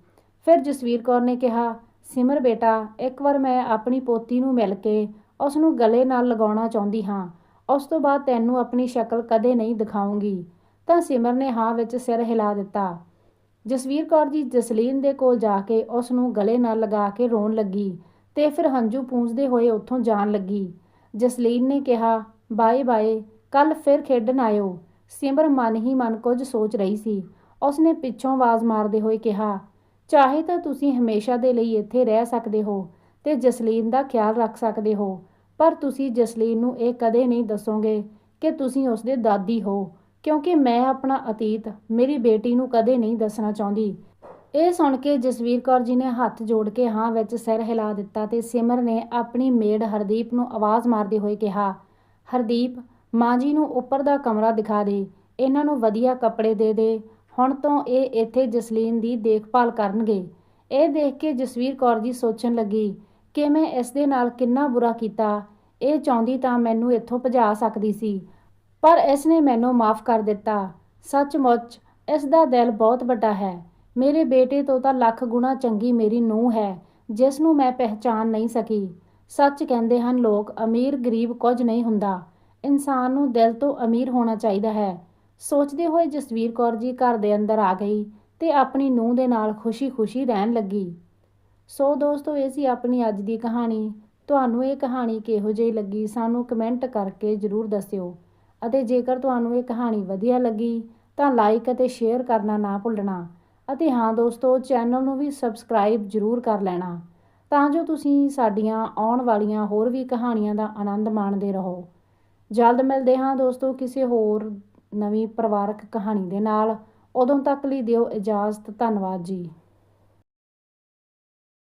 S1: ਫਿਰ ਜਸਵੀਰ ਕੌਰ ਨੇ ਕਿਹਾ, ਸਿਮਰ ਬੇਟਾ, ਇੱਕ ਵਾਰ ਮੈਂ ਆਪਣੀ ਪੋਤੀ ਨੂੰ ਮਿਲ ਕੇ ਉਸ ਨੂੰ ਗਲੇ ਨਾਲ ਲਗਾਉਣਾ ਚਾਹੁੰਦੀ ਹਾਂ। ਉਸ ਤੋਂ ਬਾਅਦ ਤੈਨੂੰ ਆਪਣੀ ਸ਼ਕਲ ਕਦੇ ਨਹੀਂ ਦਿਖਾਉਂਗੀ। ਤਾਂ ਸਿਮਰ ਨੇ ਹਾਂ ਵਿੱਚ ਸਿਰ ਹਿਲਾ ਦਿੱਤਾ। ਜਸਵੀਰ ਕੌਰ ਜੀ ਜਸਲੀਨ ਦੇ ਕੋਲ ਜਾ ਕੇ ਉਸ ਨੂੰ ਗਲੇ ਨਾਲ ਲਗਾ ਕੇ ਰੋਣ ਲੱਗੀ ਤੇ ਫਿਰ ਹੰਝੂ ਪੂੰਝਦੇ ਹੋਏ ਉੱਥੋਂ ਜਾਣ ਲੱਗੀ। ਜਸਲੀਨ ਨੇ ਕਿਹਾ ਬਾਏ ਬਾਏ ਕੱਲ ਫਿਰ ਖੇਡਣ ਆਇਓ। ਸਿਮਰ ਮਨ ਹੀ ਮਨ ਕੁਝ ਸੋਚ ਰਹੀ ਸੀ। ਉਸਨੇ ਪਿੱਛੋਂ ਆਵਾਜ਼ ਮਾਰਦੇ ਹੋਏ ਕਿਹਾ, ਚਾਹੇ ਤਾਂ ਤੁਸੀਂ ਹਮੇਸ਼ਾ ਦੇ ਲਈ ਇੱਥੇ ਰਹਿ ਸਕਦੇ ਹੋ ਤੇ ਜਸਲੀਨ ਦਾ ਖਿਆਲ ਰੱਖ ਸਕਦੇ ਹੋ, ਪਰ ਤੁਸੀਂ ਜਸਲੀਨ ਨੂੰ ਇਹ ਕਦੇ ਨਹੀਂ ਦੱਸੋਗੇ ਕਿ ਤੁਸੀਂ ਉਸਦੇ ਦਾਦੀ ਹੋ, ਕਿਉਂਕਿ ਮੈਂ ਆਪਣਾ ਅਤੀਤ, ਮੇਰੀ ਬੇਟੀ ਨੂੰ ਕਦੇ ਨਹੀਂ ਦੱਸਣਾ ਚਾਹੁੰਦੀ। ਇਹ ਸੁਣ ਕੇ ਜਸਵੀਰ ਕੌਰ ਜੀ ਨੇ ਹੱਥ ਜੋੜ ਕੇ ਹਾਂ ਵਿੱਚ ਸਿਰ ਹਿਲਾ ਦਿੱਤਾ ਤੇ ਸਿਮਰ ਨੇ ਆਪਣੀ ਮੇਡ ਹਰਦੀਪ ਨੂੰ ਆਵਾਜ਼ ਮਾਰਦੇ ਹੋਏ ਕਿਹਾ, ਹਰਦੀਪ ਮਾਂ ਜੀ ਨੂੰ ਉੱਪਰ ਦਾ ਕਮਰਾ ਦਿਖਾ ਦੇ, ਇਹਨਾਂ ਨੂੰ ਵਧੀਆ ਕੱਪੜੇ ਦੇ ਦੇ। ਹੁਣ ਤੋਂ ਇਹ ਇੱਥੇ ਜਸਲੀਨ ਦੀ ਦੇਖਭਾਲ ਕਰਨਗੇ। ਇਹ ਦੇਖ ਕੇ ਜਸਵੀਰ ਕੌਰ ਜੀ ਸੋਚਣ ਲੱਗੀ ਕਿ ਮੈਂ ਇਸ ਦੇ ਨਾਲ ਕਿੰਨਾ ਬੁਰਾ ਕੀਤਾ? ਇਹ ਚਾਹੁੰਦੀ ਤਾਂ ਮੈਨੂੰ ਇੱਥੋਂ ਭਜਾ ਸਕਦੀ ਸੀ, ਪਰ ਇਸ ਨੇ ਮੈਨੂੰ ਮਾਫ ਕਰ ਦਿੱਤਾ। ਸੱਚਮੁੱਚ, ਇਸ ਦਾ ਦਿਲ ਬਹੁਤ ਵੱਡਾ ਹੈ। ਮੇਰੇ ਬੇਟੇ ਤੋਂ ਤਾਂ ਲੱਖ ਗੁਣਾ ਚੰਗੀ ਮੇਰੀ ਨੂੰਹ ਹੈ, ਜਿਸ ਨੂੰ ਮੈਂ ਪਹਿਚਾਨ ਨਹੀਂ ਸਕੀ। ਸੱਚ ਕਹਿੰਦੇ ਹਨ ਲੋਕ, ਅਮੀਰ ਗਰੀਬ ਕੁਝ ਨਹੀਂ ਹੁੰਦਾ। ਇਨਸਾਨ ਨੂੰ ਦਿਲ ਤੋਂ ਅਮੀਰ ਹੋਣਾ ਚਾਹੀਦਾ ਹੈ। ਸੋਚਦੇ ਹੋਏ ਜਸਵੀਰ ਕੌਰ ਜੀ ਘਰ ਦੇ ਅੰਦਰ ਆ ਗਈ ਤੇ ਆਪਣੀ ਨੂੰਹ ਦੇ ਨਾਲ ਖੁਸ਼ੀ-ਖੁਸ਼ੀ ਰਹਿਣ ਲੱਗੀ। ਸੋ ਦੋਸਤੋ, ਇਹ ਸੀ ਆਪਣੀ ਅੱਜ ਦੀ ਕਹਾਣੀ। ਤੁਹਾਨੂੰ ਇਹ ਕਹਾਣੀ ਕਿਹੋ ਜਿਹੀ ਲੱਗੀ ਸਾਨੂੰ ਕਮੈਂਟ ਕਰਕੇ ਜਰੂਰ ਦੱਸਿਓ। ਅਤੇ ਜੇਕਰ ਤੁਹਾਨੂੰ ਇਹ ਕਹਾਣੀ ਵਧੀਆ ਲੱਗੀ ਤਾਂ ਲਾਈਕ ਅਤੇ ਸ਼ੇਅਰ ਕਰਨਾ ਨਾ ਭੁੱਲਣਾ। ਅਤੇ ਹਾਂ ਦੋਸਤੋ, ਚੈਨਲ ਨੂੰ ਵੀ ਸਬਸਕ੍ਰਾਈਬ ਜਰੂਰ ਕਰ ਲੈਣਾ। ਤਾਂ ਜੋ ਤੁਸੀਂ ਸਾਡੀਆਂ ਆਉਣ ਵਾਲੀਆਂ ਹੋਰ ਵੀ ਕਹਾਣੀਆਂ ਦਾ ਆਨੰਦ ਮਾਣਦੇ ਰਹੋ। ਜਲਦ ਮਿਲਦੇ ਹਾਂ ਦੋਸਤੋ ਕਿਸੇ ਹੋਰ ਨਵੀਂ ਪਰਿਵਾਰਕ ਕਹਾਣੀ ਦੇ ਨਾਲ। ਉਦੋਂ ਤੱਕ ਲਈ ਦਿਓ ਇਜਾਜ਼ਤ। ਧੰਨਵਾਦ ਜੀ।